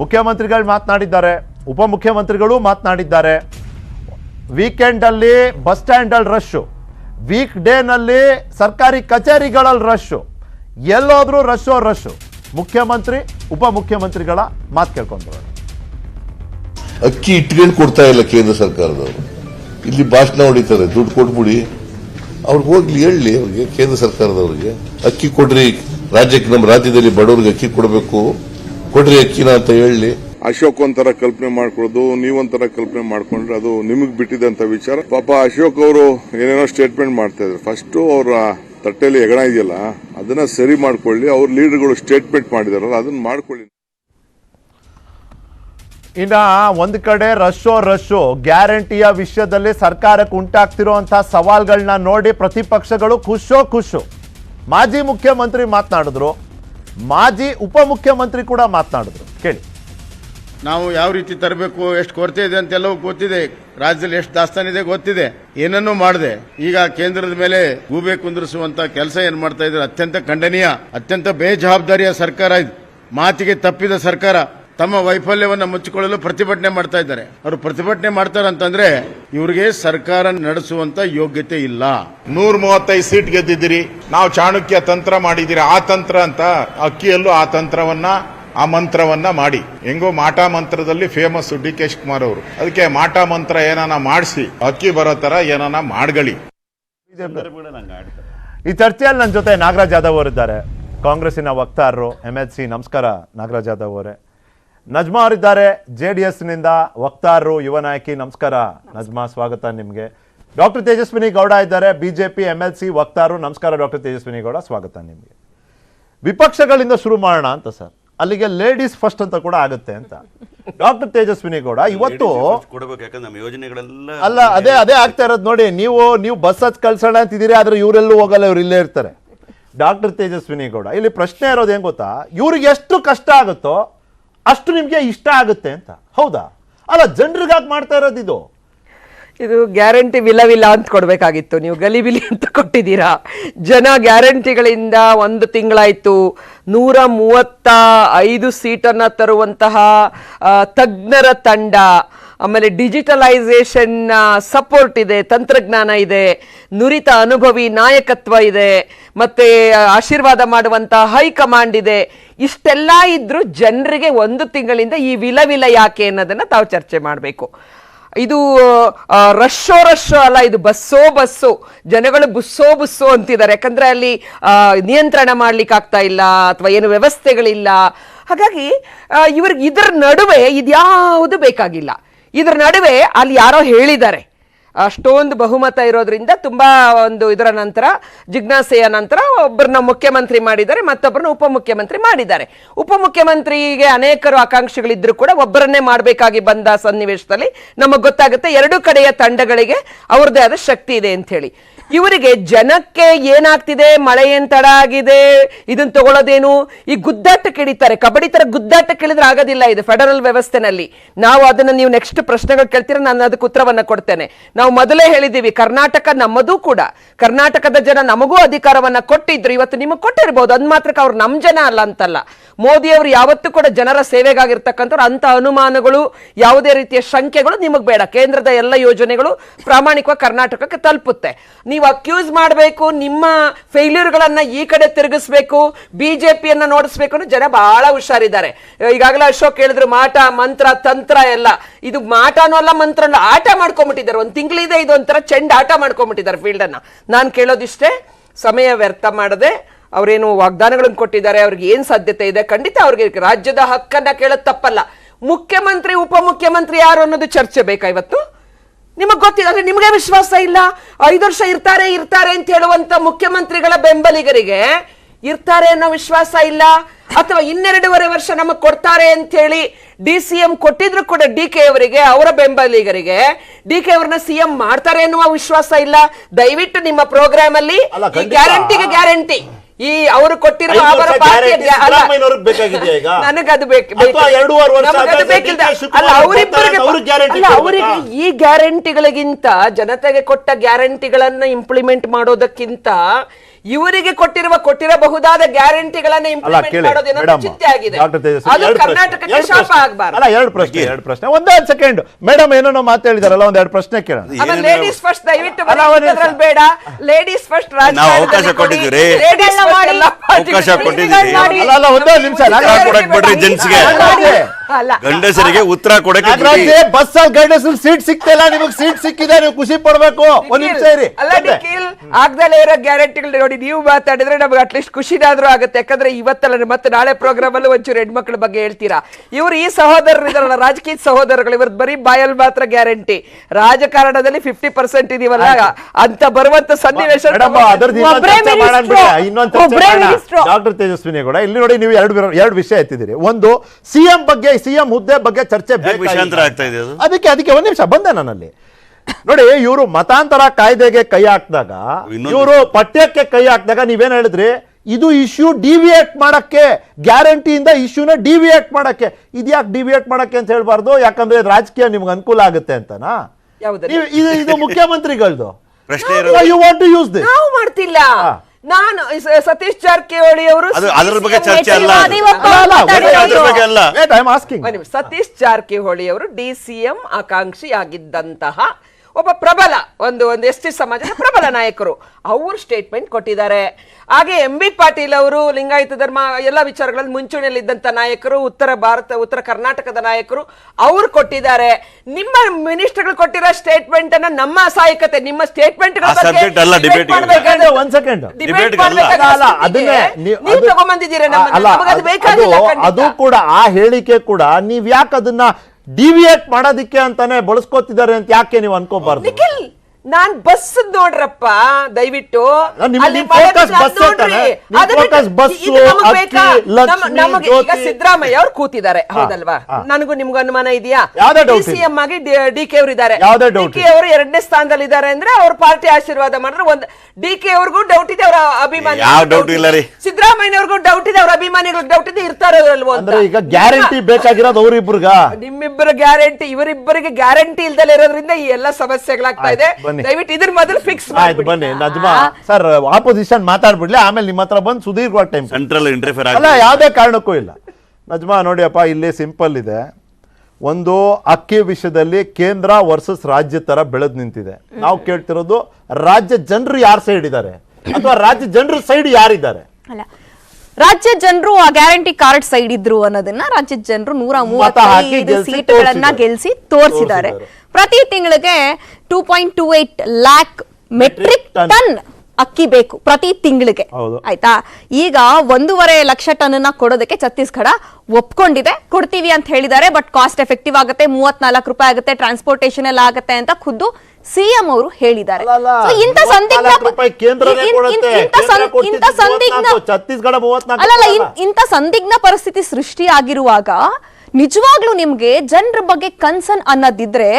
ಮುಖ್ಯಮಂತ್ರಿಗಳು ಮಾತನಾಡಿದ್ದಾರೆ, ಉಪಮುಖ್ಯಮಂತ್ರಿಗಳು ಮಾತನಾಡಿದ್ದಾರೆ. ವೀಕೆಂಡಲ್ಲಿ ಬಸ್ ಸ್ಟ್ಯಾಂಡಲ್ಲಿ ರಶ್ಶು ವೀಕ್ ಡೇನಲ್ಲಿ ಸರ್ಕಾರಿ ಕಚೇರಿಗಳಲ್ಲಿ ರಶ್ಶು ಎಲ್ಲೋದ್ರೂ ರಶ್ಶೋ ರಶ್ಶು ಮುಖ್ಯಮಂತ್ರಿ, ಉಪಮುಖ್ಯಮಂತ್ರಿಗಳ ಮಾತು ಕೇಳ್ಕೊಂಡು. ಅಕ್ಕಿ ಇಟ್ಕೊಂಡು ಕೊಡ್ತಾ ಇಲ್ಲ ಕೇಂದ್ರ ಸರ್ಕಾರದವರು. ಇಲ್ಲಿ ಭಾಷಣ ಹೊಡಿತಾರೆ, ದುಡ್ಡು ಕೊಟ್ಬಿಡಿ. ಅವ್ರಿಗೆ ಹೋಗ್ಲಿ, ಹೇಳಿ ಅವ್ರಿಗೆ, ಕೇಂದ್ರ ಸರ್ಕಾರದವ್ರಿಗೆ. ಅಕ್ಕಿ ಕೊಡ್ರಿ, ರಾಜ್ಯಕ್ಕೆ ನಮ್ಮ ರಾಜ್ಯದಲ್ಲಿ ಬಡವರಿಗೆ ಅಕ್ಕಿ ಕೊಡಬೇಕು. ಕೊಡ್ರಿ ಹೆಚ್ಚಿನ ಅಂತ ಹೇಳಿ. ಅಶೋಕ್ ಒಂಥರ ಕಲ್ಪನೆ ಮಾಡ್ಕೊಳ್ಳೋದು ನೀವೊಂಥರ ಕಲ್ಪನೆ ಮಾಡ್ಕೊಂಡ್ರೆ ಅದು ನಿಮಗ್ ಬಿಟ್ಟಿದಂತ ವಿಚಾರ. ಪಾಪ ಅಶೋಕ್ ಅವರು ಏನೇನೋ ಸ್ಟೇಟ್ಮೆಂಟ್ ಮಾಡ್ತಾ ಇದ್ರು. ಫಸ್ಟ್ ಅವರ ತಟ್ಟೆಯಲ್ಲಿ ಹೆಗಣ ಇದೆಯಲ್ಲ ಅದನ್ನ ಸರಿ ಮಾಡ್ಕೊಳ್ಳಿ. ಅವ್ರ ಲೀಡರ್ಗಳು ಸ್ಟೇಟ್ಮೆಂಟ್ ಮಾಡಿದಾರಲ್ಲ ಅದನ್ನ ಮಾಡ್ಕೊಳ್ಳಿ. ಇನ್ನ ಒಂದು ಕಡೆ ರಶ್ಶೋ ರಶ್ಶು ಗ್ಯಾರಂಟಿಯ ವಿಷಯದಲ್ಲಿ ಸರ್ಕಾರಕ್ಕೆ ಉಂಟಾಗ್ತಿರುವಂತಹ ಸವಾಲ್ಗಳನ್ನ ನೋಡಿ ಪ್ರತಿಪಕ್ಷಗಳು ಖುಷೋ ಖುಷು. ಮಾಜಿ ಮುಖ್ಯಮಂತ್ರಿ ಮಾತನಾಡಿದ್ರು ಮಾಜಿ ಉಪಮುಖ್ಯಮಂತ್ರಿ ಕೂಡ ಮಾತನಾಡಿದ್ರು. ಕೇಳಿ. ನಾವು ಯಾವ ರೀತಿ ತರಬೇಕು, ಎಷ್ಟು ಕೊರತೆ ಇದೆ ಅಂತೆಲ್ಲವೂ ಗೊತ್ತಿದೆ. ರಾಜ್ಯದಲ್ಲಿ ಎಷ್ಟು ದಾಸ್ತಾನಿದೆ ಗೊತ್ತಿದೆ. ಏನನ್ನೂ ಮಾಡಿದೆ ಈಗ ಕೇಂದ್ರದ ಮೇಲೆ ಗೂಬೆ ಕುಂದಿರಿಸುವಂತ ಕೆಲಸ ಏನ್ ಮಾಡ್ತಾ ಇದ್ರೆ ಅತ್ಯಂತ ಖಂಡನೀಯ, ಅತ್ಯಂತ ಬೇಜವಾಬ್ದಾರಿಯ ಸರ್ಕಾರ ಇದು. ಮಾತಿಗೆ ತಪ್ಪಿದ ಸರ್ಕಾರ. ತಮ್ಮ ವೈಫಲ್ಯವನ್ನು ಮುಚ್ಚಿಕೊಳ್ಳಲು ಪ್ರತಿಭಟನೆ ಮಾಡ್ತಾ ಇದ್ದಾರೆ. ಅವರು ಪ್ರತಿಭಟನೆ ಮಾಡ್ತಾರೆ ಅಂತಂದ್ರೆ ಇವರಿಗೆ ಸರ್ಕಾರ ನಡೆಸುವಂತ ಯೋಗ್ಯತೆ ಇಲ್ಲ. ನೂರ ಮೂವತ್ತೈದು ಸೀಟ್ ಗೆದ್ದಿದ್ದೀರಿ. ನಾವು ಚಾಣಕ್ಯ ತಂತ್ರ ಮಾಡಿದಿರಿ ಆ ತಂತ್ರ ಅಂತ ಅಕ್ಕಿಯಲ್ಲೂ ಆ ತಂತ್ರವನ್ನ ಆ ಮಂತ್ರವನ್ನ ಮಾಡಿ. ಹೆಂಗೋ ಮಾಟ ಮಂತ್ರದಲ್ಲಿ ಫೇಮಸ್ ಡಿ ಕೆ ಶಿವಕುಮಾರ್ ಅವರು. ಅದಕ್ಕೆ ಮಾಟ ಮಂತ್ರ ಏನಾನ ಮಾಡಿಸಿ. ಅಕ್ಕಿ ಬರೋ ತರ ಏನಾನ ಮಾಡ್ಗಳಿ. ಈ ಚರ್ಚೆಯಲ್ಲಿ ನನ್ನ ಜೊತೆ ನಾಗರಾಜ್ ಯಾದವ್ ಅವರಿದ್ದಾರೆ. ಕಾಂಗ್ರೆಸ್ಸಿನ ವಕ್ತಾರರು ಎಂ ಎಚ್ ಸಿ ನಮಸ್ಕಾರ ನಾಗರಾಜ್ ಯಾದವ್ ಅವರೇ. ನಜ್ಮಾ ಅವರಿದ್ದಾರೆ. ಜೆ ಡಿ ಎಸ್ನಿಂದ ವಕ್ತಾರರು ಯುವ ನಾಯಕಿ ನಮಸ್ಕಾರ. ನಜ್ಮಾ ಸ್ವಾಗತ ನಿಮಗೆ. ಡಾಕ್ಟರ್ ತೇಜಸ್ವಿನಿ ಗೌಡ ಇದ್ದಾರೆ. ಬಿಜೆಪಿ ಎಂ ಎಲ್ ಸಿ ವಕ್ತಾರರು ನಮಸ್ಕಾರ ಡಾಕ್ಟರ್ ತೇಜಸ್ವಿನಿ ಗೌಡ ಸ್ವಾಗತ ನಿಮಗೆ. ವಿಪಕ್ಷಗಳಿಂದ ಶುರು ಮಾಡೋಣ ಅಂತ ಸರ್. ಅಲ್ಲಿಗೆ ಲೇಡೀಸ್ ಫಸ್ಟ್ ಅಂತ ಕೂಡ ಆಗುತ್ತೆ ಅಂತ. ಡಾಕ್ಟರ್ ತೇಜಸ್ವಿನಿ ಗೌಡ ಇವತ್ತು ಕೊಡಬೇಕು ಯಾಕಂದ್ರೆ ನಮ್ಮ ಯೋಜನೆಗಳೆಲ್ಲ ಅಲ್ಲ ಅದೇ ಅದೇ ಆಗ್ತಾ ಇರೋದು ನೋಡಿ. ನೀವು ನೀವು ಬಸ್ ಹಚ್ಚಿ ಕಳ್ಸೋಣ ಅಂತಿದ್ದೀರಿ ಆದ್ರೆ ಇವರೆಲ್ಲೂ ಹೋಗಲ್ಲ ಇವ್ರು ಇಲ್ಲೇ ಇರ್ತಾರೆ. ಡಾಕ್ಟರ್ ತೇಜಸ್ವಿನಿ ಗೌಡ ಇಲ್ಲಿ ಪ್ರಶ್ನೆ ಇರೋದು ಏನ್ ಗೊತ್ತಾ? ಇವ್ರಿಗೆ ಎಷ್ಟು ಕಷ್ಟ ಆಗುತ್ತೋ ಅಷ್ಟು ನಿಮಗೆ ಇಷ್ಟ ಆಗುತ್ತೆ ಅಂತ. ಹೌದಾ? ಅಲ್ಲ ಜನರಿಗಾಗಿ ಮಾಡ್ತಾ ಇರೋದು ಇದು? ಇದು ಗ್ಯಾರಂಟಿ ವಿಲವಿಲ್ಲ ವಿಲ ಅಂತ ಕೊಡಬೇಕಾಗಿತ್ತು. ನೀವು ಗಲಿಬಿಲಿ ಅಂತ ಕೊಟ್ಟಿದ್ದೀರಾ. ಜನ ಗ್ಯಾರಂಟಿಗಳಿಂದ ಒಂದು ತಿಂಗಳಾಯಿತು. ನೂರ ಮೂವತ್ತ ಐದು ಸೀಟನ್ನು ತರುವಂತಹ ತಜ್ಞರ ತಂಡ. ಆಮೇಲೆ ಡಿಜಿಟಲೈಸೇಷನ್ ಸಪೋರ್ಟ್ ಇದೆ, ತಂತ್ರಜ್ಞಾನ ಇದೆ, ನುರಿತ ಅನುಭವಿ ನಾಯಕತ್ವ ಇದೆ, ಮತ್ತೆ ಆಶೀರ್ವಾದ ಮಾಡುವಂತ ಹೈಕಮಾಂಡ್ ಇದೆ. ಇಷ್ಟೆಲ್ಲ ಇದ್ರೂ ಜನರಿಗೆ ಒಂದು ತಿಂಗಳಿಂದ ಈ ವಿಲವಿಲ ವಿಲ ಯಾಕೆ ಅನ್ನೋದನ್ನ ತಾವು ಚರ್ಚೆ ಮಾಡಬೇಕು. ಇದು ರಶ್ಶೋ ರಶ್ಶೋ ಅಲ್ಲ, ಇದು ಬಸ್ಸೋ ಬಸ್ಸು. ಜನಗಳು ಬುಸ್ಸೋ ಬುಸ್ಸೋ ಅಂತಿದ್ದಾರೆ. ಯಾಕಂದ್ರೆ ಅಲ್ಲಿ ನಿಯಂತ್ರಣ ಮಾಡ್ಲಿಕ್ಕೆ ಆಗ್ತಾ ಇಲ್ಲ, ಅಥವಾ ಏನು ವ್ಯವಸ್ಥೆಗಳಿಲ್ಲ. ಹಾಗಾಗಿ ಇವ್ರಿಗೆ ಇದ್ರ ನಡುವೆ ಇದ್ಯಾವುದು ಬೇಕಾಗಿಲ್ಲ. ಇದ್ರ ನಡುವೆ ಅಲ್ಲಿ ಯಾರೋ ಹೇಳಿದ್ದಾರೆ. ಅಷ್ಟೊಂದು ಬಹುಮತ ಇರೋದ್ರಿಂದ ತುಂಬಾ ಒಂದು ಇದರ ನಂತರ, ಜಿಜ್ಞಾಸೆಯ ನಂತರ ಒಬ್ಬರನ್ನ ಮುಖ್ಯಮಂತ್ರಿ ಮಾಡಿದ್ದಾರೆ ಮತ್ತೊಬ್ಬರನ್ನ ಉಪಮುಖ್ಯಮಂತ್ರಿ ಮಾಡಿದ್ದಾರೆ. ಉಪಮುಖ್ಯಮಂತ್ರಿಗೆ ಅನೇಕರು ಆಕಾಂಕ್ಷಿಗಳಿದ್ರು ಕೂಡ ಒಬ್ಬರನ್ನೇ ಮಾಡಬೇಕಾಗಿ ಬಂದ ಸನ್ನಿವೇಶದಲ್ಲಿ ನಮಗೆ ಗೊತ್ತಾಗುತ್ತೆ ಎರಡು ಕಡೆಯ ತಂಡಗಳಿಗೆ ಅವ್ರದ್ದೇ ಆದ ಶಕ್ತಿ ಇದೆ ಅಂತ ಹೇಳಿ ಇವರಿಗೆ ಜನಕ್ಕೆ ಏನಾಗ್ತಿದೆ? ಮಳೆ ಏನ್ ತಡ ಆಗಿದೆ? ಇದನ್ನ ತಗೊಳ್ಳೋದೇನು? ಈ ಗುದ್ದಾಟ ಕೇಳಿತಾರೆ ಕಬಡ್ಡಿ ತರ ಗುದ್ದಾಟ ಕೇಳಿದ್ರೆ ಆಗೋದಿಲ್ಲ ಇದು ಫೆಡರಲ್ ವ್ಯವಸ್ಥೆನಲ್ಲಿ. ನಾವು ಅದನ್ನ ನೀವು ನೆಕ್ಸ್ಟ್ ಪ್ರಶ್ನೆಗಳು ಕೇಳ್ತೀರ? ನಾನು ಅದಕ್ಕೆ ಉತ್ತರವನ್ನ ಕೊಡ್ತೇನೆ. ನಾವು ಮೊದಲೇ ಹೇಳಿದ್ದೀವಿ, ಕರ್ನಾಟಕ ನಮ್ಮದೂ ಕೂಡ. ಕರ್ನಾಟಕದ ಜನ ನಮಗೂ ಅಧಿಕಾರವನ್ನ ಕೊಟ್ಟಿದ್ರು. ಇವತ್ತು ನಿಮಗೆ ಕೊಟ್ಟಿರ್ಬೋದು. ಅದ್ ಮಾತ್ರಕ್ಕೆ ಅವ್ರು ನಮ್ ಜನ ಅಲ್ಲ ಅಂತಲ್ಲ. ಮೋದಿ ಅವರು ಯಾವತ್ತೂ ಕೂಡ ಜನರ ಸೇವೆಗಾಗಿರ್ತಕ್ಕಂಥವ್ರು ಅಂತ ಅನುಮಾನಗಳು, ಯಾವುದೇ ರೀತಿಯ ಶಂಕೆಗಳು ನಿಮಗೆ ಬೇಡ. ಕೇಂದ್ರದ ಎಲ್ಲ ಯೋಜನೆಗಳು ಪ್ರಾಮಾಣಿಕವಾಗಿ ಕರ್ನಾಟಕಕ್ಕೆ ತಲುಪುತ್ತೆ. ನೀವು ಅಕ್ಯೂಸ್ ಮಾಡಬೇಕು, ನಿಮ್ಮ ಫೇಲ್ಯೂರ್ಗಳನ್ನು ಈ ಕಡೆ ತಿರುಗಿಸ್ಬೇಕು ಬಿಜೆಪಿಯನ್ನ ನೋಡಿಸ್ಬೇಕು ಅನ್ನೋ ಜನ ಬಹಳ ಹುಷಾರಿದ್ದಾರೆ. ಈಗಾಗಲೇ ಅಶೋಕ್ ಹೇಳಿದ್ರು, ಮಾಟ, ಮಂತ್ರ, ತಂತ್ರ ಎಲ್ಲ. ಇದು ಮಾಟನೂ ಅಲ್ಲ ಮಂತ್ರ ಅಲ್ಲ. ಆಟ ಮಾಡ್ಕೊಂಬಿಟ್ಟಿದ್ದಾರೆ. ಒಂದು ತಿಂಗಳಿದೆ ಇದು ಒಂಥರ ಚೆಂಡ್ ಆಟ ಮಾಡ್ಕೊಂಬಿಟ್ಟಿದ್ದಾರೆ ಫೀಲ್ಡ್ ಅನ್ನ ನಾನು ಕೇಳೋದಿಷ್ಟೇ, ಸಮಯ ವ್ಯರ್ಥ ಮಾಡದೆ, ಅವರೇನು ವಾಗ್ದಾನಗಳನ್ನು ಕೊಟ್ಟಿದ್ದಾರೆ, ಅವ್ರಿಗೆ ಏನು ಸಾಧ್ಯತೆ ಇದೆ? ಖಂಡಿತ ಅವ್ರಿಗೆ ರಾಜ್ಯದ ಹಕ್ಕನ್ನ ಕೇಳೋದು ತಪ್ಪಲ್ಲ. ಮುಖ್ಯಮಂತ್ರಿ, ಉಪಮುಖ್ಯಮಂತ್ರಿ ಯಾರು ಅನ್ನೋದು ಚರ್ಚೆ ಬೇಕಾ ಇವತ್ತು? ನಿಮಗೆ ಗೊತ್ತಿಲ್ಲ ಅಂದ್ರೆ ನಿಮಗೆ ವಿಶ್ವಾಸ ಇಲ್ಲ. ಐದು ವರ್ಷ ಇರ್ತಾರೆ ಇರ್ತಾರೆ ಅಂತ ಹೇಳುವಂತ ಮುಖ್ಯಮಂತ್ರಿಗಳ ಬೆಂಬಲಿಗರಿಗೆ ಇರ್ತಾರೆ ಅನ್ನೋ ವಿಶ್ವಾಸ ಇಲ್ಲ. ಅಥವಾ ಇನ್ನೆರಡೂವರೆ ವರ್ಷ ನಮಗ್ ಕೊಡ್ತಾರೆ ಅಂತ ಹೇಳಿ ಡಿ ಸಿ ಎಂ ಕೊಟ್ಟಿದ್ರು ಕೂಡ ಡಿ ಕೆ ಅವರಿಗೆ ಅವರ ಬೆಂಬಲಿಗರಿಗೆ ಡಿ ಕೆ ಅವರನ್ನ ಸಿಎಂ ಮಾಡ್ತಾರೆ ಅನ್ನುವ ವಿಶ್ವಾಸ ಇಲ್ಲ. ದಯವಿಟ್ಟು ನಿಮ್ಮ ಪ್ರೋಗ್ರಾಮ್ ಅಲ್ಲಿ ಗ್ಯಾರಂಟಿಗೆ ಗ್ಯಾರಂಟಿ ಈ ಅವರು ಕೊಟ್ಟಿರುವ ಅವರ ಬೇಕಾಗಿದೆಯಾ ಈಗ? ನನಗದು ಬೇಕು ನಮಗದು ಬೇಕಿಲ್ಲ. ಅಲ್ಲ ಅವರಿಬ್ಬರಿಗೆ ಅಲ್ಲ ಅವರಿಗೆ ಈ ಗ್ಯಾರಂಟಿಗಳಿಗಿಂತ ಜನತೆಗೆ ಕೊಟ್ಟ ಗ್ಯಾರಂಟಿಗಳನ್ನ ಇಂಪ್ಲಿಮೆಂಟ್ ಮಾಡೋದಕ್ಕಿಂತ ಇವರಿಗೆ ಕೊಟ್ಟಿರುವ ಕೊಟ್ಟಿರಬಹುದಾದ ಗ್ಯಾರಂಟಿಗಳನ್ನ ಇಂಪ್ಲಿಮೆಂಟ್ ಮಾಡೋದು ಚಿಂತೆ ಆಗಿದೆ ಅದು ಕರ್ನಾಟಕಕ್ಕೆ ಶಾಪ. ಆಗ್ಬಾರ್ದು ಅಲ್ಲ ಎರಡು ಪ್ರಶ್ನೆ ಎರಡು ಪ್ರಶ್ನೆ ಒಂದೇ ಒಂದು ಸೆಕೆಂಡ್ ಮೇಡಮ್ ಏನೇನೋ ಮಾತಾಡಿದಾರಲ್ಲ ಒಂದ್ ಎರಡು ಪ್ರಶ್ನೆ ಕೇಳೋಣ ಆಮೇಲೆ ಲೇಡೀಸ್ ಫಸ್ಟ್ ದಯವಿಟ್ಟು ಒಂದ್ ಬೇಡ ಲೇಡೀಸ್ ಫಸ್ಟ್ ನಾವು ಅವಕಾಶ ಕೊಟ್ಟಿದ್ದೀರಿ. ಅವಕಾಶ ಕೊಟ್ಟಿದ್ದೀರಿ. ಅಲ್ಲ ಅಲ್ಲ ಒಂದೇ ನಿಮಿಷ ಜೆಂಟ್ಸ್ಗೆ. ಅಲ್ಲ ಗಂಡಸರಿಗೆ ಉತ್ತರ ಕೊಡಕ್ಕೆ ಬಿಡಿ. ಬಸ್ ಅಲ್ಲಿ ಗಂಡಸರು ಸೀಟ್ ಸಿಕ್ತಿಲ್ಲ ನಿಮಗೆ ಸೀಟ್ ಸಿಕ್ಕಿದೆ ನೀವು ಖುಷಿ ಪಡ್ಬೇಕು ಒಂದ್ ನಿಮಿಷ ಇರಿ ಅಲ್ಲ ನಿಖಿಲ್ ಆಗ್ದಲೇ ಇರೋ ಗ್ಯಾರಂಟಿಗಳು ನೋಡಿ ನೀವು ಮಾತಾಡಿದ್ರೆ ನಮ್ಗೆ ಅಟ್ಲೀಸ್ಟ್ ಖುಷಿನಾದ್ರೂ ಆಗುತ್ತೆ ಯಾಕಂದ್ರೆ ಇವತ್ತಲ್ಲ ಮತ್ತೆ ನಾಳೆ ಪ್ರೋಗ್ರಾಮ್ ಅಲ್ಲಿ ಒಂಚೂರು ಹೆಣ್ಮಕ್ಳ ಬಗ್ಗೆ ಹೇಳ್ತೀರಾ ಇವ್ರು ಈ ಸಹೋದರರು ಇದಾರಲ್ಲ ರಾಜಕೀಯ ಸಹೋದರಗಳು ಇವ್ರದ್ದು ಬರೀ ಬಾಯಲ್ ಮಾತ್ರ ಗ್ಯಾರಂಟಿ ರಾಜಕಾರಣದಲ್ಲಿ ಫಿಫ್ಟಿ ಪರ್ಸೆಂಟ್ ಇದೀವಲ್ಲ ಅಂತ ಬರುವಂತ ಸನ್ನಿವೇಶ ಮೇಡಮ್ ಅದ್ರದ್ದು ಇನ್ನೊಂದ್ ಒಬ್ರೇ ಚರ್ಚೆ ಮಾಡೋಣ ministru. ಬಿಡಿ. ಇನ್ನೊಂದ್ ಚರ್ಚೆ ಒಬ್ರೇ ಮಾಡೋಣ. ministru. ಡಾಕ್ಟರ್ ತೇಜಸ್ವಿನಿ ಕೂಡ ಇಲ್ಲಿ ನೋಡಿ ನೀವು ಎರಡು ಎರಡು ವಿಷಯ ಎತ್ತಿದ್ದೀರಿ ಒಂದು ಸಿಎಂ ಬಗ್ಗೆ ಸಿಎಂ ಹುದ್ದೆ ಬಗ್ಗೆ ಚರ್ಚೆ ಬೇಕಾಗಿಲ್ಲ. ಅದಕ್ಕೆ ಅದಕ್ಕೆ ಒಂದ್ ನಿಮಿಷ ಬಂದೆ ನಾನಲ್ಲಿ. ನೋಡಿ ಇವರು ಮತಾಂತರ ಕಾಯ್ದೆಗೆ ಕೈ ಹಾಕಿದಾಗ ಇನ್ನೊಂದು- ಇವರು ಪಠ್ಯಕ್ಕೆ ಕೈ ಹಾಕಿದಾಗ ನೀವೇನ್ ಹೇಳಿದ್ರಿ? ಇದು ಇಶ್ಯೂ ಡಿವಿಯೇಟ್ ಮಾಡಕ್ಕೆ ಗ್ಯಾರಂಟಿಯಿಂದ ಇಶ್ಯೂನ ಡಿವಿಯೇಟ್ ಮಾಡಕ್ಕೆ. ಇದ್ಯಾಕೆ ಡಿವಿಯೇಟ್ ಮಾಡಕ್ಕೆ ಅಂತ ಹೇಳ್ಬಾರ್ದು? ಯಾಕಂದ್ರೆ ರಾಜಕೀಯ ನಿಮ್ಗೆ ಅನುಕೂಲ ಆಗುತ್ತೆ ಅಂತನಾ? ಯಾವ್ದು? ನೀವು ಇದು ಇದು ಮುಖ್ಯಮಂತ್ರಿಗಳದು. ಪ್ರಶ್ನೆ ಇರೋದು. You want to use this ನಾವು ಮಾಡ್ತಿಲ್ಲ. ನಾನು ಸತೀಶ್ ಜಾರಕಿಹೊಳಿ ಅವರು ಅದು ಅದ್ರ ಬಗ್ಗೆ ಚರ್ಚೆ ಅಲ್ಲ ಅದು. ಇವತ್ತು ಅಲ್ಲ, ಅಲ್ಲ, ಮಾತಾಡಿರೋದು. ಅದ್ರ ಬಗ್ಗೆ ಅಲ್ಲ Wait, I'm asking. Satish Jarkiholi ಅವರು ಡಿ ಸಿ ಎಂ ಆಕಾಂಕ್ಷಿಯಾಗಿದ್ದಂತಹ ಒಬ್ಬ ಪ್ರಬಲ ಒಂದು ಒಂದು ಎಸ್ ಟಿ ಸಮಾಜದ ಪ್ರಬಲ ನಾಯಕರು. ಅವರು ಸ್ಟೇಟ್ಮೆಂಟ್ ಕೊಟ್ಟಿದ್ದಾರೆ. ಹಾಗೆ ಎಂ ಬಿ ಪಾಟೀಲ್ ಅವರು ಲಿಂಗಾಯತ ಧರ್ಮ ಎಲ್ಲ ವಿಚಾರಗಳಲ್ಲಿ ಮುಂಚೂಣಿಯಲ್ಲಿದ್ದಂಥ ನಾಯಕರು ಉತ್ತರ ಭಾರತ ಉತ್ತರ ಕರ್ನಾಟಕದ ನಾಯಕರು ಅವರು ಕೊಟ್ಟಿದ್ದಾರೆ. ನಿಮ್ಮ ಮಿನಿಸ್ಟರ್ಗಳು ಕೊಟ್ಟಿರೋ ಸ್ಟೇಟ್ಮೆಂಟ್ ಅನ್ನ ನಮ್ಮ ಅಸಹಾಯಕತೆ ನಿಮ್ಮ ಸ್ಟೇಟ್ಮೆಂಟ್ ನೀವು- ಖಂಡಿತ. ಅದು ಕೂಡ ಆ ಹೇಳಿಕೆ ಕೂಡ ನೀವ್ ಯಾಕೆ ಅದನ್ನ ಡಿವಿಯೇಟ್ ಮಾಡೋದಿಕ್ಕೆ ಅಂತಾನೆ ಬಳಸ್ಕೊತಿದ್ದಾರೆ ಅಂತ ಯಾಕೆ ನೀವು ಅನ್ಕೋಬಾರ್ದು? ನಿಖಿಲ್ ನಾನ್ ಬಸ್ ನೋಡ್ರಪ್ಪ ದಯವಿಟ್ಟು. ಸಿದ್ದರಾಮಯ್ಯ ಅವ್ರು ಕೂತಿದ್ದಾರೆ. ಹೌದಲ್ವಾ? ನನಗೂ ನಿಮ್ಗ ಅನುಮಾನ ಇದೆಯಾ. ಸಿಎಂ ಆಗಿ ಡಿ ಕೆ ಅವರು ಇದ್ದಾರೆ. ಡಿ ಕೆ ಅವರು ಎರಡನೇ ಸ್ಥಾನದಲ್ಲಿ ಇದ್ದಾರೆ ಅಂದ್ರೆ ಅವ್ರ ಪಾರ್ಟಿ ಆಶೀರ್ವಾದ ಮಾಡಿದ್ರೆ ಒಂದ್ ಡಿ ಕೆ ಅವ್ರಿಗೂ ಡೌಟ್ ಇದೆ ಅವರ ಅಭಿಮಾನಿ ಸಿದ್ದರಾಮಯ್ಯ ಅವ್ರಿಗೂ ಇಲ್ಲ ರೀ. ಸಿದ್ದರಾಮಯ್ಯವ್ರಿಗೂ ಡೌಟ್ ಇದೆ ಅವ್ರ ಅಭಿಮಾನಿಗಳ್ ಡೌಟ್ ಇದೆ ಇರ್ತಾರೆ ಅಲ್ವೋ ಅಂದ್ರೆ ಈಗ ಗ್ಯಾರಂಟಿ ಬೇಕಾಗಿರೋದು ಅವ್ರಿಬ್ರಿಗ? ನಿಮ್ಮಿಬ್ಬರ ಗ್ಯಾರಂಟಿ ಇವರಿಬ್ಬರಿಗೆ ಗ್ಯಾರಂಟಿ ಇಲ್ದಲೆ ಇರೋದ್ರಿಂದ ಈ ಎಲ್ಲ ಸಮಸ್ಯೆಗಳಾಗ್ತಾ ಇದೆ. ಬನ್ನಿ. ದಯವಿಟ್ಟು ಇದ್ರ ಮೊದಲು ಫಿಕ್ಸ್ ಆಯ್ತು ಬನ್ನಿ ನಜ್ಮಾ ಸರ್ ಆಪೋಸಿಷನ್ ಮಾತಾಡ್ಬಿಡ್ಲಿ ಆಮೇಲೆ ನಿಮ್ಮ ಹತ್ರ ಬಂದು ಸುದೀರ್ಘವಾಗಿ ಟೈಮ್ ಸೆಂಟ್ರಲ್ ಇಂಟರ್ಫಿಯರ್ ಅಲ್ಲ ಯಾವುದೇ ಕಾರಣಕ್ಕೂ ಇಲ್ಲ. ನಜ್ಮಾ ನೋಡಿಯಪ್ಪ ಇಲ್ಲಿ ಸಿಂಪಲ್ ಇದೆ. ಒಂದು ಅಕ್ಕಿ ವಿಷಯದಲ್ಲಿ ಕೇಂದ್ರ ವರ್ಸಸ್ ರಾಜ್ಯ ತರ ಬೆಳೆದು ನಿಂತಿದೆ. ನಾವು ಕೇಳ್ತಿರೋದು ರಾಜ್ಯ ಜನರು ಯಾರ್ ಸೈಡ್ ಇದ್ದಾರೆ? ಅಥವಾ ರಾಜ್ಯ ಜನರ ಸೈಡ್ ಯಾರಿದ್ದಾರೆ? ಅಲ್ಲ ರಾಜ್ಯ ಜನರು ಆ ಗ್ಯಾರಂಟಿ ಕಾರ್ಡ್ ಸೈಡ್ ಇದ್ರು ಅನ್ನೋದನ್ನ ರಾಜ್ಯದ ಜನರು ನೂರ ಮೂವತ್ತೈದು ಸೀಟ್ಗಳನ್ನ ಗೆಲ್ಸಿ ತೋರಿಸಿದ್ದಾರೆ. ಪ್ರತಿ ತಿಂಗಳಿಗೆ two point two eight lakh metric ton. ಅಕ್ಕಿ ಬೇಕು ಪ್ರತಿ ತಿಂಗಳಿಗೆ. ಆಯ್ತಾ? ಈಗ ಒಂದೂವರೆ ಲಕ್ಷ ಟನ್ ಅನ್ನ ಕೊಡೋದಕ್ಕೆ ಛತ್ತೀಸ್ಗಢ ಒಪ್ಕೊಂಡಿದೆ. ಕೊಡ್ತೀವಿ ಅಂತ ಹೇಳಿದ್ದಾರೆ ಬಟ್ ಕಾಸ್ಟ್ ಎಫೆಕ್ಟಿವ್ ಆಗುತ್ತೆ ಮೂವತ್ನಾಲ್ಕು ರೂಪಾಯಿ ಆಗುತ್ತೆ ಟ್ರಾನ್ಸ್ಪೋರ್ಟೇಷನ್ ಎಲ್ಲ ಆಗುತ್ತೆ ಅಂತ ಖುದ್ದು ಸಿಎಂ ಅವರು ಹೇಳಿದ್ದಾರೆ. ಇಂಥ ಸಂದಿಗ್ಧ ಸಂದಿಗ್ಧ ಪರಿಸ್ಥಿತಿ ಸೃಷ್ಟಿಯಾಗಿರುವಾಗ ನಿಜವಾಗ್ಲೂ ನಿಮ್ಗೆ ಜನರ ಬಗ್ಗೆ ಕನ್ಸರ್ನ್ ಅನ್ನೋದಿದ್ರೆ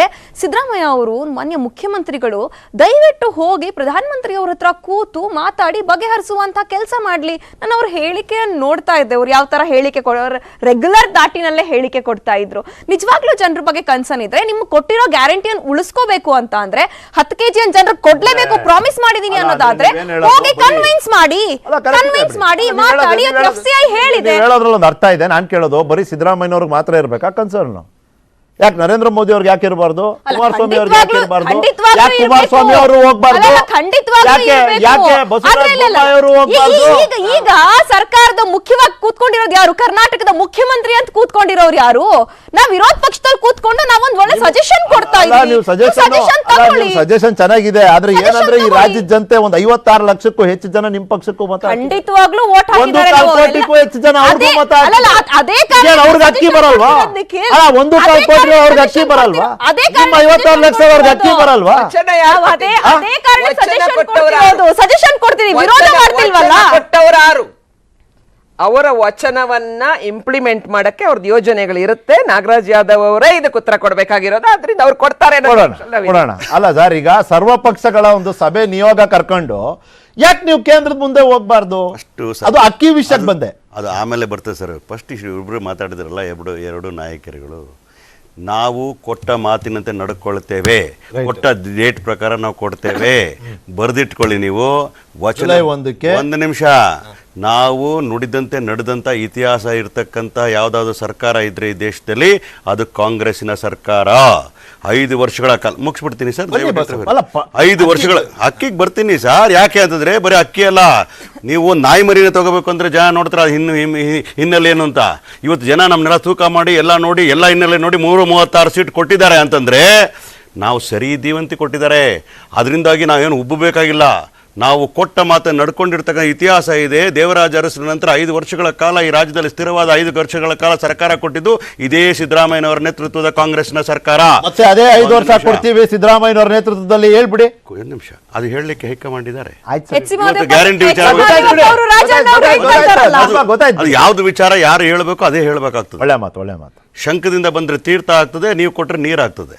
ಸಿದ್ದರಾಮಯ್ಯ ಅವರು ಮಾನ್ಯ ಮುಖ್ಯಮಂತ್ರಿಗಳು ದಯವಿಟ್ಟು ಹೋಗಿ ಪ್ರಧಾನಮಂತ್ರಿ ಅವ್ರ ಹತ್ರ ಕೂತು ಮಾತಾಡಿ ಬಗೆಹರಿಸುವಂತ ಕೆಲಸ ಮಾಡ್ಲಿ. ನಾನು ಅವ್ರ ಹೇಳಿಕೆ ನೋಡ್ತಾ ಇದ್ದೆ. ಅವ್ರು ಯಾವ ತರ ಹೇಳಿಕೆ ಕೊಡ ರೆಗ್ಯುಲರ್ ದಾಟಿನಲ್ಲೇ ಹೇಳಿಕೆ ಕೊಡ್ತಾ ಇದ್ರು. ನಿಜವಾಗ್ಲೂ ಜನರ ಬಗ್ಗೆ ಕನ್ಸರ್ನ್ ಇದ್ರೆ ನಿಮ್ಗೆ ಕೊಟ್ಟಿರೋ ಗ್ಯಾರಂಟಿಯನ್ನು ಉಳಿಸ್ಕೋಬೇಕು ಅಂತ ಅಂದ್ರೆ ಹತ್ತು ಕೆಜಿ ಜನರು ಕೊಡ್ಲೇಬೇಕು ಪ್ರಾಮಿಸ್ ಮಾಡಿದೀನಿ ಅನ್ನೋದಾದ್ರೆ ಹೋಗಿ ಕನ್ವಿನ್ಸ್ ಮಾಡಿ ಕನ್ವಿನ್ಸ್ ಮಾಡಿ ಮಾತಾಡಿ ಹೇಳೋದು- ಎಫ್ ಸಿ ಐ ಹೇಳಿದೆ. ಹೇಳೋದ್ರಲ್ಲಿ ಒಂದು ಅರ್ಥ ಇದೆ. ನಾನು ಕೇಳೋದು ಬರೀ ಸಿದ್ದರಾಮಯ್ಯನವ್ರಿಗೆ ಮಾತ್ರ ಇರಬೇಕಾ? ಕನ್ಸರ್ನ್ ಯಾಕೆ ನರೇಂದ್ರ ಮೋದಿ ಅವ್ರಿಗೆ ಯಾಕೆ ಇರಬಾರ್ದು? ಕುಮಾರಸ್ವಾಮಿ ಅವ್ರಿಗೆ ಯಾಕೆ ಇರಬಾರ್ದು? ಯಾಕೆ ಕುಮಾರಸ್ವಾಮಿ ಅವರು ಹೋಗ್ಬಾರ್ದು? ಯಾಕೆ ಯಾಕೆ ಬಸವರಾಜ. ಅವರು ಹೋಗ್ಬಾರ್ದು? ಈಗ ಈಗ ಸರ್ಕಾರದ ಮುಖ್ಯವಾಗಿ ಕೂತ್ಕೊಂಡಿರೋದು ಯಾರು? ಕರ್ನಾಟಕದ ಮುಖ್ಯಮಂತ್ರಿ ಅಂತ ಕೂತ್ಕೊಂಡಿರೋರು ಯಾರು? ನಾವ್ ವಿರೋಧ ಪಕ್ಷದಲ್ಲಿ ಕೂತ್ಕೊಂಡು ನಾವೊಂದ್ ಒಳ್ಳೆ ಸಜೆಷನ್ ಕೊಡ್ತಾ ಇದ್ದೀವಿ ನೀವು ಸಜೆಷನ್ ಚೆನ್ನಾಗಿದೆ. ಆದ್ರೆ ಏನಂದ್ರೆ ಈ. ರಾಜ್ಯದ ಜನತೆ ಒಂದ್ ಐವತ್ತಾರು ಲಕ್ಷಕ್ಕೂ ಹೆಚ್ಚು ಜನ ನಿಮ್ ಪಕ್ಷಕ್ಕೂ ಮತ. ಖಂಡಿತವಾಗ್ಲೂ ವೋಟ್ ಕೋಟಿಗೂ ಹೆಚ್ಚು ಜನ ಅವ್ರಿಗೂ ಅದೇ- ಮತ ಅದೇ ಅವ್ರಿಗೆ ಅಕ್ಕಿ ಬರಲ್ವಾ? ಒಂದು ಕಾಲ್ ಕೋಟಿ ಅವ್ರಿಗೆ ಅಕ್ಕಿ ಬರಲ್ವಾ. ಅದೇ ನಿಮ್ಮ ಐವತ್ತಾರು ಲಕ್ಷ ಅವ್ರಿಗೆ ಅಕ್ಕಿ. ಬರಲ್ವಾ? ವಚನ ಯಾರು ನಾವು ಅದೇ ಅದೇ ಕಾರಣ ವಚನ ಸಜೆಷನ್ ಕೊಡ್ತಿರೋದು. ಸಜೆಷನ್ ಕೊಡ್ತೀವಿ ವಿರೋಧ ಮಾಡ್ತಿಲ್ವಲ್ಲ? ಕೊಟ್ಟವರಾರು ಅವರ ವಚನವನ್ನ ಇಂಪ್ಲಿಮೆಂಟ್ ಮಾಡಕ್ಕೆ ಅವ್ರದ್ದು ಯೋಜನೆಗಳು ಇರುತ್ತೆ. ನಾಗರಾಜ್ ಯಾದವ್ ಅವರೇ ಇದಕ್ಕೆ ಉತ್ತರ ಕೊಡ್ಬೇಕಾಗಿರೋದು. ಆದ್ರಿಂದ ಅವ್ರು ಕೊಡ್ತಾರೆ ನೋಡೋಣ ಕೊಡೋಣ ವಿಶ್ವಾಸವಿದೆ. ಕೊಡೋಣ. ಅಲ್ಲ ಸರ್ ಈಗ ಸರ್ವ ಪಕ್ಷಗಳ ಒಂದು ಸಭೆ ನಿಯೋಗ ಕರ್ಕೊಂಡು ಯಾಕೆ ನೀವು ಕೇಂದ್ರದ ಮುಂದೆ ಹೋಗ್ಬಾರ್ದು? ಅಷ್ಟು ಅದು ಅಕ್ಕಿ ವಿಷಯಕ್ಕೆ ಬಂದೆ. ಅದು ಆಮೇಲೆ ಬರ್ತದೆ ಸರ್. ಫಸ್ಟ್ ಇಬ್ರು ಮಾತಾಡಿದ್ರಲ್ಲ ಎರಡು ಎರಡು ನಾಯಕರುಗಳು. ನಾವು ಕೊಟ್ಟ ಮಾತಿನಂತೆ ನಡ್ಕೊಳ್ತೇವೆ. ಕೊಟ್ಟ ಡೇಟ್ ಪ್ರಕಾರ ನಾವು ಕೊಡ್ತೇವೆ. ಬರೆದಿಟ್ಕೊಳ್ಳಿ ನೀವು. ವಚನ ಒಂದಕ್ಕೆ ಒಂದು ನಿಮಿಷ. ನಾವು ನುಡಿದಂತೆ ನಡೆದಂತ ಇತಿಹಾಸ ಇರತಕ್ಕಂಥ ಯಾವ್ದಾದ್ರು ಸರ್ಕಾರ ಇದ್ರೆ ಈ ದೇಶದಲ್ಲಿ ಅದು ಕಾಂಗ್ರೆಸ್ಸಿನ ಸರ್ಕಾರ. ಐದು ವರ್ಷಗಳ ಕಾಲ. ಮುಗಿಸ್ಬಿಡ್ತೀನಿ ಸರ್ ಐದು ವರ್ಷಗಳ ಅಕ್ಕಿಗೆ ಬರ್ತೀನಿ ಸರ್ ಯಾಕೆ ಅಂತಂದ್ರೆ ಬರೀ ಅಕ್ಕಿ ಅಲ್ಲ. ನೀವು ನಾಯಿ ಮರಿನ ತಗೋಬೇಕು ಅಂದ್ರೆ ಜನ ನೋಡ್ತಾರೆ ಅದು ಹಿನ್ನು ಹಿನ್ನೆಲೆ ಏನು ಅಂತ. ಇವತ್ತು ಜನ ನಮ್ಮನ್ನೆಲ್ಲ ತೂಕ ಮಾಡಿ ಎಲ್ಲ ನೋಡಿ ಎಲ್ಲ ಹಿನ್ನೆಲೆ ನೋಡಿ ಮೂರು ಮೂವತ್ತಾರು ಸೀಟ್ ಕೊಟ್ಟಿದ್ದಾರೆ ಅಂತಂದ್ರೆ ನಾವು ಸರಿ ಇದ್ದೀವಂತ ಕೊಟ್ಟಿದ್ದಾರೆ. ಅದರಿಂದಾಗಿ ನಾವೇನು ಉಬ್ಬಬೇಕಾಗಿಲ್ಲ. ನಾವು ಕೊಟ್ಟ ಮಾತನ್ನು ನಡ್ಕೊಂಡಿರ್ತಕ್ಕಂಥ ಇತಿಹಾಸ ಇದೆ. ದೇವರಾಜ ಅರಸರ ನಂತರ ಐದು ವರ್ಷಗಳ ಕಾಲ ಈ ರಾಜ್ಯದಲ್ಲಿ ಸ್ಥಿರವಾದ ಐದು ವರ್ಷಗಳ ಕಾಲ ಸರ್ಕಾರ ಕೊಟ್ಟಿದ್ದು ಇದೇ ಸಿದ್ದರಾಮಯ್ಯನವರ ನೇತೃತ್ವದ ಕಾಂಗ್ರೆಸ್ನ ಸರ್ಕಾರ. ಮತ್ತೆ ಅದೇ ಐದು ವರ್ಷ ಕೊಡ್ತೀವಿ ಸಿದ್ದರಾಮಯ್ಯನವರ ನೇತೃತ್ವದಲ್ಲಿ ಹೇಳ್ಬಿಡಿ. ಒಂದು ನಿಮಿಷ. ಅದು ಹೇಳಲಿಕ್ಕೆ ಹೈಕಮಾಂಡಿದ್ದಾರೆ. ಆಯ್ತು ಮಹದೇವಪ್ಪ- ಗ್ಯಾರಂಟಿ ವಿಚಾರ ಯಾವ್ದು ವಿಚಾರ ಯಾರು ಹೇಳಬೇಕು ಅದೇ ಹೇಳಬೇಕಾಗ್ತದೆ. ಒಳ್ಳೆ ಮಾತು ಒಳ್ಳೆ ಮಾತು. ಶಂಖದಿಂದ ಬಂದರೆ ತೀರ್ಥ ಆಗ್ತದೆ ನೀವು ಕೊಟ್ಟರೆ ನೀರಾಗ್ತದೆ.